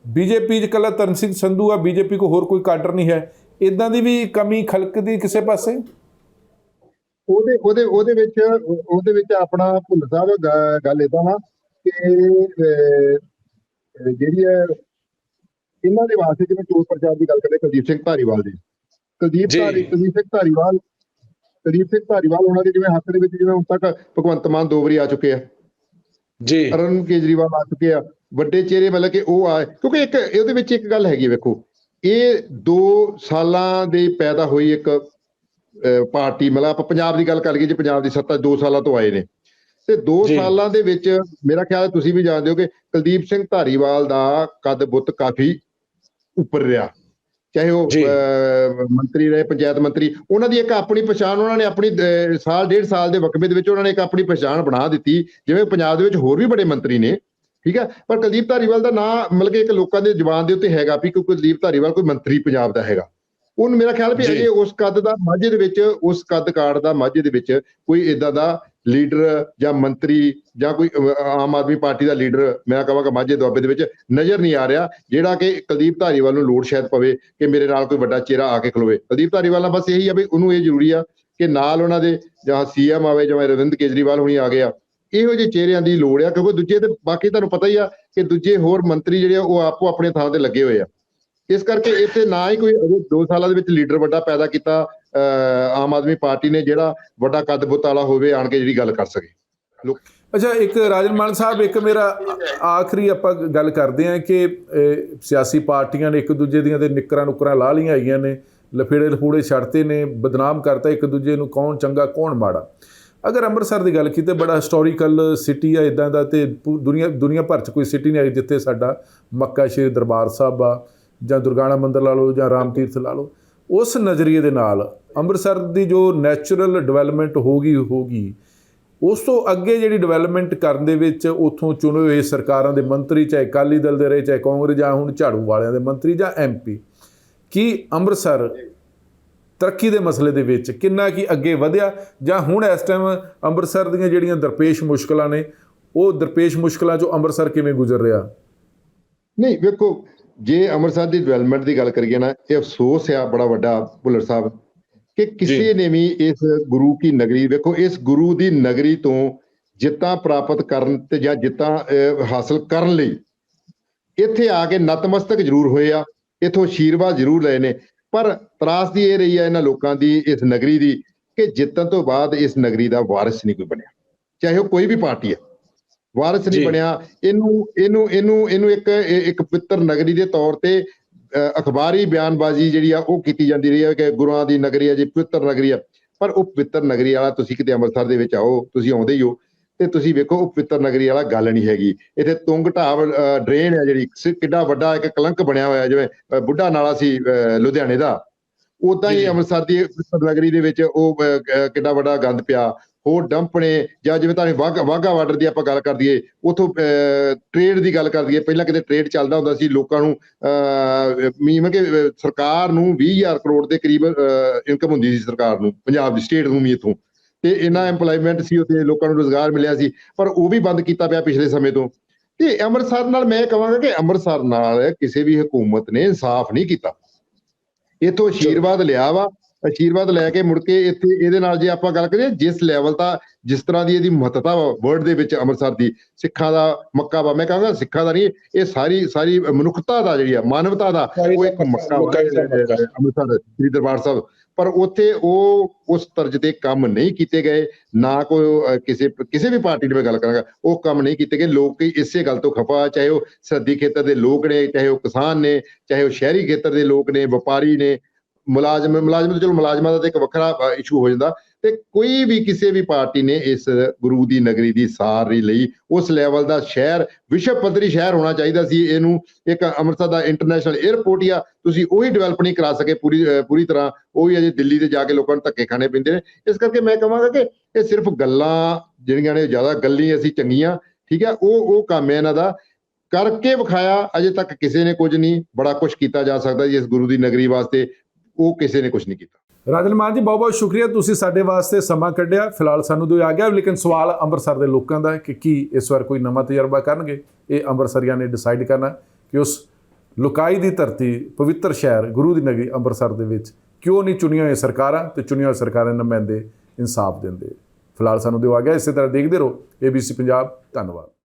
ਬੀਜੇਪੀ ਚ ਇਕੱਲਾ ਤਰਨ ਸਿੰਘ ਸੰਧੂ ਆ ਬੀਜੇਪੀ ਕੋ ਹੋਰ ਕੋਈ ਕਾਡਰ ਨਹੀਂ ਹੈ। ਇਦਾਂ ਦੀ ਵੀ ਕਮੀ ਖਲਕ ਦੀ ਕਿਸੇ ਪਾਸੇ? ਉਹਦੇ ਉਹਦੇ ਉਹਦੇ ਵਿੱਚ ਉਹ- ਉਹਦੇ ਵਿੱਚ ਆਪਣਾ ਭੁੱਲ ਸਾਹਿਬ ਗੱਲ ਇਦਾਂ ਨਾ ਕਿ ਜਿਹੜੀ ਹੈ ਇਹਨਾਂ ਦੇ ਵਾਸਤੇ ਜਿਵੇਂ ਚੋਣ ਪ੍ਰਚਾਰ ਦੀ ਗੱਲ ਕਰਦੇ ਕੁਲਦੀਪ ਸਿੰਘ ਧਾਰੀਵਾਲ ਦੀ। ਕੁਲਦੀਪ। ਧਾਰੀ ਕੁਲਦੀਪ ਸਿੰਘ ਧਾਰੀਵਾਲ ਕੁਲਦੀਪ ਸਿੰਘ ਧਾਰੀਵਾਲ ਉਹਨਾਂ ਦੇ ਜਿਵੇਂ ਹੱਥ ਦੇ ਵਿੱਚ ਜਿਵੇਂ ਹੁਣ ਤੱਕ ਭਗਵੰਤ ਮਾਨ ਦੋ ਵਾਰੀ ਆ ਚੁੱਕੇ ਆ। ਜੀ। ਅਰੁਣ ਕੇਜਰੀਵਾਲ ਆ ਚੁੱਕੇ ਆ। ਵੱਡੇ ਚਿਹਰੇ ਮਤਲਬ ਕਿ ਉਹ ਆਏ ਕਿਉਂਕਿ ਇੱਕ ਇਹਦੇ ਵਿੱਚ ਇੱਕ ਗੱਲ ਹੈਗੀ ਵੇਖੋ ਇਹ 2 ਸਾਲਾਂ ਦੇ ਪੈਦਾ ਹੋਈ ਇੱਕ ਪਾਰਟੀ ਮਤਲਬ ਆਪਾਂ ਪੰਜਾਬ ਦੀ ਗੱਲ ਕਰ ਲਈਏ ਜੇ ਪੰਜਾਬ ਦੀ ਸੱਤਾ 2 ਸਾਲਾਂ ਤੋਂ ਆਏ ਨੇ। ਤੇ 2 ਜੀ। ਸਾਲਾਂ ਦੇ ਵਿੱਚ ਮੇਰਾ ਖਿਆਲ ਹੈ ਤੁਸੀਂ ਵੀ ਜਾਣਦੇ ਹੋ ਕਿ ਕੁਲਦੀਪ ਸਿੰਘ ਧਾਰੀਵਾਲ ਦਾ ਕੱਦ ਬੁੱਤ ਕਾਫੀ ਉੱਪਰ ਰਿਹਾ। ਚਾਹੇ ਉਹ ਮੰਤਰੀ ਰਹੇ ਪੰਚਾਇਤ ਮੰਤਰੀ ਉਹਨਾਂ ਦੀ ਇੱਕ ਆਪਣੀ ਪਛਾਣ ਉਹਨਾਂ ਨੇ ਆਪਣੀ ਸਾਲ ਡੇਢ ਸਾਲ ਦੇ ਵਕਫੇ ਦੇ ਵਿੱਚ ਉਹਨਾਂ ਨੇ ਇੱਕ ਆਪਣੀ ਪਛਾਣ ਬਣਾ ਦਿੱਤੀ ਜਿਵੇਂ ਪੰਜਾਬ ਦੇ ਵਿੱਚ ਹੋਰ ਵੀ ਬੜੇ ਮੰਤਰੀ ਨੇ ਠੀਕ ਹੈ? ਪਰ ਕੁਲਦੀਪ ਧਾਰੀਵਾਲ ਦਾ ਨਾਂ ਮਤਲਬ ਕਿ ਇੱਕ ਲੋਕਾਂ ਦੇ ਜ਼ੁਬਾਨ ਦੇ ਉੱਤੇ ਹੈਗਾ ਵੀ ਕਿ ਕੁਲਦੀਪ ਧਾਰੀਵਾਲ ਕੋਈ ਮੰਤਰੀ ਪੰਜਾਬ ਦਾ ਹੈਗਾ। ਉਹਨ ਮੇਰਾ ਖਿਆਲ ਵੀ ਜੀ। ਅਜੇ ਉਸ ਕੱਦ ਦਾ ਮਾਝੇ ਦੇ ਵਿੱਚ ਉਸ ਕੱਦ ਕਾਰਡ ਦਾ ਮਾਝੇ ਦੇ ਵਿੱਚ ਕੋਈ ਇਦਾਂ ਦਾ ਲੀਡਰ ਜਾਂ ਮੰਤਰੀ ਜਾਂ ਕੋਈ ਆਮ ਆਦਮੀ ਪਾਰਟੀ ਦਾ ਲੀਡਰ ਮੈਂ ਕਹਾਂਗਾ ਮਾਝੇ ਦੁਆਬੇ ਦੇ ਵਿੱਚ ਨਜ਼ਰ ਨਹੀਂ ਆ ਰਿਹਾ ਜਿਹੜਾ ਕਿ ਕੁਲਦੀਪ ਧਾਰੀਵਾਲ ਨੂੰ ਲੋੜ ਸ਼ਾਇਦ ਪਵੇ ਕਿ ਮੇਰੇ ਨਾਲ ਕੋਈ ਵੱਡਾ ਚਿਹਰਾ ਆ ਕੇ ਖਲੋਵੇ ਕੁਲਦੀਪ ਧਾਰੀਵਾਲ ਨਾਲ ਬਸ ਇਹੀ ਆ ਵੀ ਉਹਨੂੰ ਇਹ ਜ਼ਰੂਰੀ ਆ ਕਿ ਨਾਲ ਉਹਨਾਂ ਦੇ ਜਾਂ ਸੀਐਮ ਆਵੇ ਜਿਵੇਂ ਅਰਵਿੰਦ ਕੇਜਰੀਵਾਲ ਹੁਣੀ ਆ ਗਏ ਆ ਇਹੋ ਜਿਹੇ ਚਿਹਰਿਆਂ ਦੀ ਲੋੜ ਆ ਕਿਉਂਕਿ ਦੂਜੇ ਤੇ ਬਾਕੀ ਤੁਹਾਨੂੰ ਪਤਾ ਹੀ ਆ ਕਿ ਦੂਜੇ ਹੋਰ ਮੰਤਰੀ ਜਿਹੜੇ ਆ ਉਹ ਆਪੋ ਆਪਣੇ ਥਾਂ ਤੇ ਲੱਗੇ ਹੋਏ ਆ ਇਸ ਕਰਕੇ ਇੱਥੇ ਨਾ ਹੀ ਕੋਈ ਅਜੇ 2 ਸਾਲਾਂ ਦੇ ਵਿੱਚ ਲੀਡਰ ਵੱਡਾ ਪੈਦਾ ਕੀਤਾ ਆਮ ਆਦਮੀ ਪਾਰਟੀ ਨੇ ਜਿਹੜਾ ਵੱਡਾ ਕੱਦ ਬੁੱਤ ਵਾਲਾ ਹੋਵੇ, ਆਣ ਕੇ ਜਿਹੜੀ ਗੱਲ ਕਰ ਸਕੇ। ਅੱਛਾ, ਇੱਕ ਰਾਜਨ ਮਾਨ ਸਾਹਿਬ, ਇੱਕ ਮੇਰਾ ਆਖਰੀ ਆਪਾਂ ਗੱਲ ਕਰਦੇ ਹਾਂ ਕਿ ਸਿਆਸੀ ਪਾਰਟੀਆਂ ਨੇ ਇੱਕ ਦੂਜੇ ਦੀਆਂ ਤੇ ਨਿੱਕਰਾਂ ਨੁਕਰਾਂ ਲਾ ਲੀਆਂ ਆਈਆਂ ਨੇ, ਲਫੇੜੇ ਲਫੂੜੇ ਛੱਡਤੇ ਨੇ, ਬਦਨਾਮ ਕਰਤਾ ਇੱਕ ਦੂਜੇ ਨੂੰ, ਕੌਣ ਚੰਗਾ, ਕੌਣ ਮਾੜਾ। ਅਗਰ ਅੰਮ੍ਰਿਤਸਰ ਦੀ ਗੱਲ ਕੀਤੇ ਬੜਾ ਹਿਸਟੋਰੀਕਲ ਸਿਟੀ ਆ ਇਦਾਂ ਦਾ ਤੇ ਪੂ- ਦੁਨੀਆ ਦੁਨੀਆ ਭਰ ਚ ਕੋਈ ਸਿਟੀ ਨਹੀਂ ਹੈ ਜਿੱਥੇ ਸਾਡਾ ਮੱਕਾ ਸ਼੍ਰੀ ਦਰਬਾਰ ਸਾਹਿਬ ਆ ਜਾਂ ਦੁਰਗਾਣਾ ਮੰਦਿਰ ਲਾ ਲਓ ਜਾਂ ਰਾਮ ਤੀਰਥ ਲਾ ਲਓ, ਉਸ ਨਜ਼ਰੀਏ ਦੇ ਨਾਲ ਅੰਮ੍ਰਿਤਸਰ ਦੀ ਜੋ ਨੈਚੁਰਲ ਡਿਵੈਲਪਮੈਂਟ ਹੋਗੀ ਹੋਗੀ ਉਸ ਤੋਂ ਅੱਗੇ ਜਿਹੜੀ ਡਿਵੈਲਪਮੈਂਟ ਕਰਨ ਦੇ ਵਿੱਚ ਉਥੋਂ ਚੁਣੇ ਹੋਏ ਸਰਕਾਰਾਂ ਦੇ ਮੰਤਰੀ, ਚਾਹੇ ਅਕਾਲੀ ਦਲ ਦੇ ਰਹੇ, ਚਾਹੇ ਕਾਂਗਰਸ ਜਾਂ ਹੁਣ ਝਾੜੂ ਵਾਲਿਆਂ ਦੇ ਮੰਤਰੀ ਜਾਂ ਐਮਪੀ ਕੀ ਅੰਮ੍ਰਿਤਸਰ ਤਰੱਕੀ ਦੇ ਮਸਲੇ ਦੇ ਵਿੱਚ ਕਿੰਨਾ ਕੀ ਅੱਗੇ ਵਧਿਆ? ਜਾਂ ਹੁਣ ਇਸ ਟਾਈਮ ਅੰਮ੍ਰਿਤਸਰ ਦੀਆਂ ਜਿਹੜੀਆਂ ਦਰਪੇਸ਼ ਮੁਸ਼ਕਲਾਂ ਨੇ, ਉਹ ਦਰਪੇਸ਼ ਮੁਸ਼ਕਲਾਂ ਚੋਂ ਅੰਮ੍ਰਿਤਸਰ ਕਿਵੇਂ ਗੁਜ਼ਰ ਰਿਹਾ? ਨਹੀਂ, ਵੇਖੋ ਜੇ ਅੰਮ੍ਰਿਤਸਰ ਦੀ ਡਿਵੈਲਪਮੈਂਟ ਦੀ ਗੱਲ ਕਰੀਏ ਨਾ ਇਹ ਅਫਸੋਸ ਆ ਬੜਾ ਵੱਡਾ ਭੁੱਲਰ ਸਾਹਿਬ ਕਿ ਕਿਸੇ ਨੇ ਵੀ ਇਸ ਗੁਰੂ ਕੀ ਨਗਰੀ ਵੇਖੋ ਇਸ ਗੁਰੂ ਦੀ ਨਗਰੀ ਤੋਂ ਜਿੱਤਾਂ ਪ੍ਰਾਪਤ ਕਰਨ ਤੇ ਜਾਂ ਜਿੱਤਾਂ ਹਾਸਲ ਕਰਨ ਲਈ ਇੱਥੇ ਆ ਕੇ ਨਤਮਸਤਕ ਜ਼ਰੂਰ ਹੋਏ ਆ ਇਥੋਂ ਆਸ਼ੀਰਵਾਦ ਜ਼ਰੂਰ ਲਏ ਨੇ। ਪਰ ਤਰਾਸਦੀ ਇਹ ਰਹੀ ਆ ਇਹਨਾਂ ਲੋਕਾਂ ਦੀ ਇਸ ਨਗਰੀ ਦੀ ਕਿ ਜਿੱਤਣ ਤੋਂ ਬਾਅਦ ਇਸ ਨਗਰੀ ਦਾ ਵਾਰਿਸ ਨਹੀਂ ਕੋਈ ਬਣਿਆ ਚਾਹੇ ਉਹ ਕੋਈ ਵੀ ਪਾਰਟੀ ਹੈ ਵਾਰਿਸ ਨਹੀਂ। ਬਣਿਆ। ਇਹਨੂੰ ਇਹਨੂੰ ਇਹਨੂੰ ਇਹਨੂੰ ਇੱਕ ਇੱਕ ਪਵਿੱਤਰ ਨਗਰੀ ਦੇ ਤੌਰ ਤੇ ਅਖਬਾਰੀ ਬਿਆਨਬਾਜ਼ੀ ਜਿਹੜੀ ਆ ਉਹ ਕੀਤੀ ਜਾਂਦੀ ਰਹੀ ਹੈ ਕਿ ਗੁਰੂਆਂ ਦੀ ਨਗਰੀ ਹੈ ਜੀ ਪਵਿੱਤਰ ਨਗਰੀ ਆ ਪਰ ਉਹ ਪਵਿੱਤਰ ਨਗਰੀ ਵਾਲਾ ਤੁਸੀਂ ਕਿਤੇ ਅੰਮ੍ਰਿਤਸਰ ਦੇ ਵਿੱਚ ਆਓ ਤੁਸੀਂ ਆਉਂਦੇ ਹੀ ਹੋ ਤੇ ਤੁਸੀਂ ਵੇਖੋ ਉਹ ਪਵਿੱਤਰ ਨਗਰੀ ਵਾਲਾ ਗੱਲ ਨਹੀਂ ਹੈਗੀ। ਇੱਥੇ ਤੁੰਗ ਢਾਬ ਡਰੇਨ ਹੈ ਜਿਹੜੀ ਕਿੱਡਾ ਵੱਡਾ ਇੱਕ ਕਲੰਕ ਬਣਿਆ ਹੋਇਆ ਜਿਵੇਂ ਬੁੱਢਾ ਨਾਲਾ ਸੀ ਲੁਧਿਆਣੇ ਦਾ। ਉਦਾਂ ਹੀ। ਅੰਮ੍ਰਿਤਸਰ ਦੀ ਪਵਿੱਤਰ ਨਗਰੀ ਦੇ ਵਿੱਚ ਉਹ ਕਿੱਡਾ ਵੱਡਾ ਗੰਦ ਪਿਆ। ਹੋਰ ਡੰਪ ਨੇ ਜਾਂ ਜਿਵੇਂ ਤਾਂ ਵਾਗਾ ਵਾਗਾ ਬਾਰਡਰ ਦੀ ਆਪਾਂ ਗੱਲ ਕਰ ਦਈਏ ਉਥੋਂ ਟ੍ਰੇਡ ਦੀ ਗੱਲ ਕਰ ਦਈਏ ਪਹਿਲਾਂ ਕਿਤੇ ਟ੍ਰੇਡ ਚੱਲਦਾ ਹੁੰਦਾ ਸੀ ਲੋਕਾਂ ਨੂੰ ਅਹ, ਮੀਮ ਕਿ ਸਰਕਾਰ ਨੂੰ 20000 ਕਰੋੜ ਦੇ ਕਰੀਬ ਇਨਕਮ ਹੁੰਦੀ ਸੀ ਸਰਕਾਰ ਨੂੰ ਪੰਜਾਬ ਦੀ ਸਟੇਟ ਨੂੰ ਵੀ ਇਥੋਂ। ਤੇ ਇੰਨਾ EMPLOYMENT ਸੀ ਉੱਥੇ ਲੋਕਾਂ ਨੂੰ ਰੋਜ਼ਗਾਰ ਮਿਲਿਆ ਸੀ ਪਰ ਉਹ ਵੀ ਬੰਦ ਕੀਤਾ ਪਿਆ ਪਿਛਲੇ ਸਮੇਂ ਤੋਂ। ਤੇ ਅੰਮ੍ਰਿਤਸਰ ਨਾਲ ਮੈਂ ਕਹਾਂਗਾ ਕਿ ਅੰਮ੍ਰਿਤਸਰ ਨਾਲ ਕਿਸੇ ਵੀ ਹਕੂਮਤ ਨੇ ਇਨਸਾਫ ਨਹੀਂ ਕੀਤਾ। ਇਥੋਂ ਆਸ਼ੀਰਵਾਦ ਲਿਆ ਵਾ ਆਸ਼ੀਰਵਾਦ ਲੈ ਕੇ ਮੁੜ ਕੇ ਇੱਥੇ ਇਹਦੇ ਨਾਲ ਜੇ ਆਪਾਂ ਗੱਲ ਕਰੀਏ ਜਿਸ ਲੈਵਲ ਦਾ ਜਿਸ ਤਰ੍ਹਾਂ ਦੀ ਇਹਦੀ ਮਹੱਤਤਾ ਵਰਲਡ ਦੇ ਵਿੱਚ ਅੰਮ੍ਰਿਤਸਰ ਦੀ ਸਿੱਖਾਂ ਦਾ ਮੱਕਾ ਵਾ ਮੈਂ ਕਹਾਂਗਾ ਸਿੱਖਾਂ ਦਾ ਨਹੀਂ ਇਹ ਸਾਰੀ ਸਾਰੀ ਮਨੁੱਖਤਾ ਦਾ ਜਿਹੜੀ ਆ ਮਾਨਵਤਾ ਦਾ ਉਹ ਇੱਕ ਮੱਕਾ ਵਾ। ਅੰਮ੍ਰਿਤਸਰ ਸ੍ਰੀ ਦਰਬਾਰ ਸਾਹਿਬ। ਪਰ ਉੱਥੇ ਉਹ ਉਸ ਤਰਜ ਦੇ ਕੰਮ ਨਹੀਂ ਕੀਤੇ ਗਏ ਨਾ ਕੋਈ ਕਿਸੇ ਕਿਸੇ ਵੀ ਪਾਰਟੀ ਦੀ ਮੈਂ ਗੱਲ ਕਰਾਂਗਾ ਉਹ ਕੰਮ ਨਹੀਂ ਕੀਤੇ ਗਏ। ਲੋਕ ਇਸੇ ਗੱਲ ਤੋਂ ਖਫਾ ਚਾਹੇ ਉਹ ਸਰਦੀ ਖੇਤਰ ਦੇ ਲੋਕ ਨੇ ਚਾਹੇ ਉਹ ਕਿਸਾਨ ਨੇ ਚਾਹੇ ਉਹ ਸ਼ਹਿਰੀ ਖੇਤਰ ਦੇ ਲੋਕ ਨੇ ਵਪਾਰੀ ਨੇ ਮੁਲਾਜ਼ਮ ਮੁਲਾਜ਼ਮ ਤਾਂ ਚਲੋ ਮੁਲਾਜ਼ਮਾਂ ਦਾ ਤਾਂ ਇੱਕ ਵੱਖਰਾ ਇਸ਼ੂ ਹੋ ਜਾਂਦਾ। ਤੇ ਕੋਈ ਵੀ ਕਿਸੇ ਵੀ ਪਾਰਟੀ ਨੇ ਇਸ ਗੁਰੂ ਦੀ ਨਗਰੀ ਦੀ ਸਾਰ ਨਹੀਂ ਲਈ, ਉਸ ਲੈਵਲ ਦਾ ਸ਼ਹਿਰ ਵਿਸ਼ਵ ਪੱਧਰੀ ਸ਼ਹਿਰ ਹੋਣਾ ਚਾਹੀਦਾ ਸੀ। ਇਹਨੂੰ ਇੱਕ ਅੰਮ੍ਰਿਤਸਰ ਦਾ ਇੰਟਰਨੈਸ਼ਨਲ 에ਅਰਪੋਰਟ ਆ ਤੁਸੀਂ ਉਹੀ ਡਿਵੈਲਪ ਨਹੀਂ ਕਰਾ ਸਕੇ ਪੂਰੀ ਪੂਰੀ ਤਰ੍ਹਾਂ। ਉਹ ਵੀ ਅਜੇ ਦਿੱਲੀ ਤੇ ਜਾ ਕੇ ਲੋਕਾਂ ਨੂੰ ਧੱਕੇ ਖਾਣੇ ਪੈਂਦੇ ਨੇ। ਇਸ ਕਰਕੇ ਮੈਂ ਕਹਾਂਗਾ ਕਿ ਇਹ ਸਿਰਫ ਗੱਲਾਂ ਜਿਹੜੀਆਂ ਨੇ, ਜ਼ਿਆਦਾ ਗੱਲੀ ਅਸੀਂ ਚੰਗੀਆਂ, ਠੀਕ ਹੈ? ਉਹ ਉਹ ਕੰਮ ਹੈ ਇਹਨਾਂ ਦਾ। ਕਰਕੇ ਵਿਖਾਇਆ, ਅਜੇ ਤੱਕ ਕਿਸੇ ਨੇ ਕੁਝ ਨਹੀਂ, ਬੜਾ ਕੁਝ ਕੀਤਾ ਜਾ ਸਕਦਾ ਜੀ ਇਸ ਗੁਰੂ ਦੀ ਨਗਰੀ ਵਾਸਤੇ। ਉਹ ਕਿਸੇ ਨੇ ਕੁਝ ਨਹੀਂ ਕੀਤਾ। ਰਾਜਨ ਮਾਨ ਜੀ ਬਹੁਤ ਬਹੁਤ ਸ਼ੁਕਰੀਆ। ਤੁਸੀਂ ਸਾਡੇ ਵਾਸਤੇ ਸਮਾਂ ਕੱਢਿਆ। ਫਿਲਹਾਲ ਸਾਨੂੰ ਦੋ ਆ ਗਿਆ ਲੇਕਿਨ ਸਵਾਲ ਅੰਮ੍ਰਿਤਸਰ ਦੇ ਲੋਕਾਂ ਦਾ ਕਿ ਕੀ ਇਸ ਵਾਰ ਕੋਈ ਨਵਾਂ ਤਜਰਬਾ ਕਰਨਗੇ? ਇਹ ਅੰਮ੍ਰਿਤਸਰੀਆਂ ਨੇ ਡਿਸਾਈਡ ਕਰਨਾ ਕਿ ਉਸ ਲੁਕਾਈ ਦੀ ਧਰਤੀ, ਪਵਿੱਤਰ ਸ਼ਹਿਰ, ਗੁਰੂ ਦੀ ਨਗਰੀ ਅੰਮ੍ਰਿਤਸਰ ਦੇ ਵਿੱਚ ਕਿਉਂ ਨਹੀਂ ਚੁਣੀਆਂ ਹੋਈਆਂ ਸਰਕਾਰਾਂ ਤੇ ਚੁਣੀਆਂ ਹੋਈਆਂ ਸਰਕਾਰਾਂ ਨੁਮਾਇੰਦੇ ਇਨਸਾਫ ਦਿੰਦੇ। ਫਿਲਹਾਲ ਸਾਨੂੰ ਦਿਓ ਆ ਗਿਆ। ਇਸੇ ਤਰ੍ਹਾਂ ਦੇਖਦੇ ਰਹੋ। ABC ਪੰਜਾਬ ਧੰਨਵਾਦ।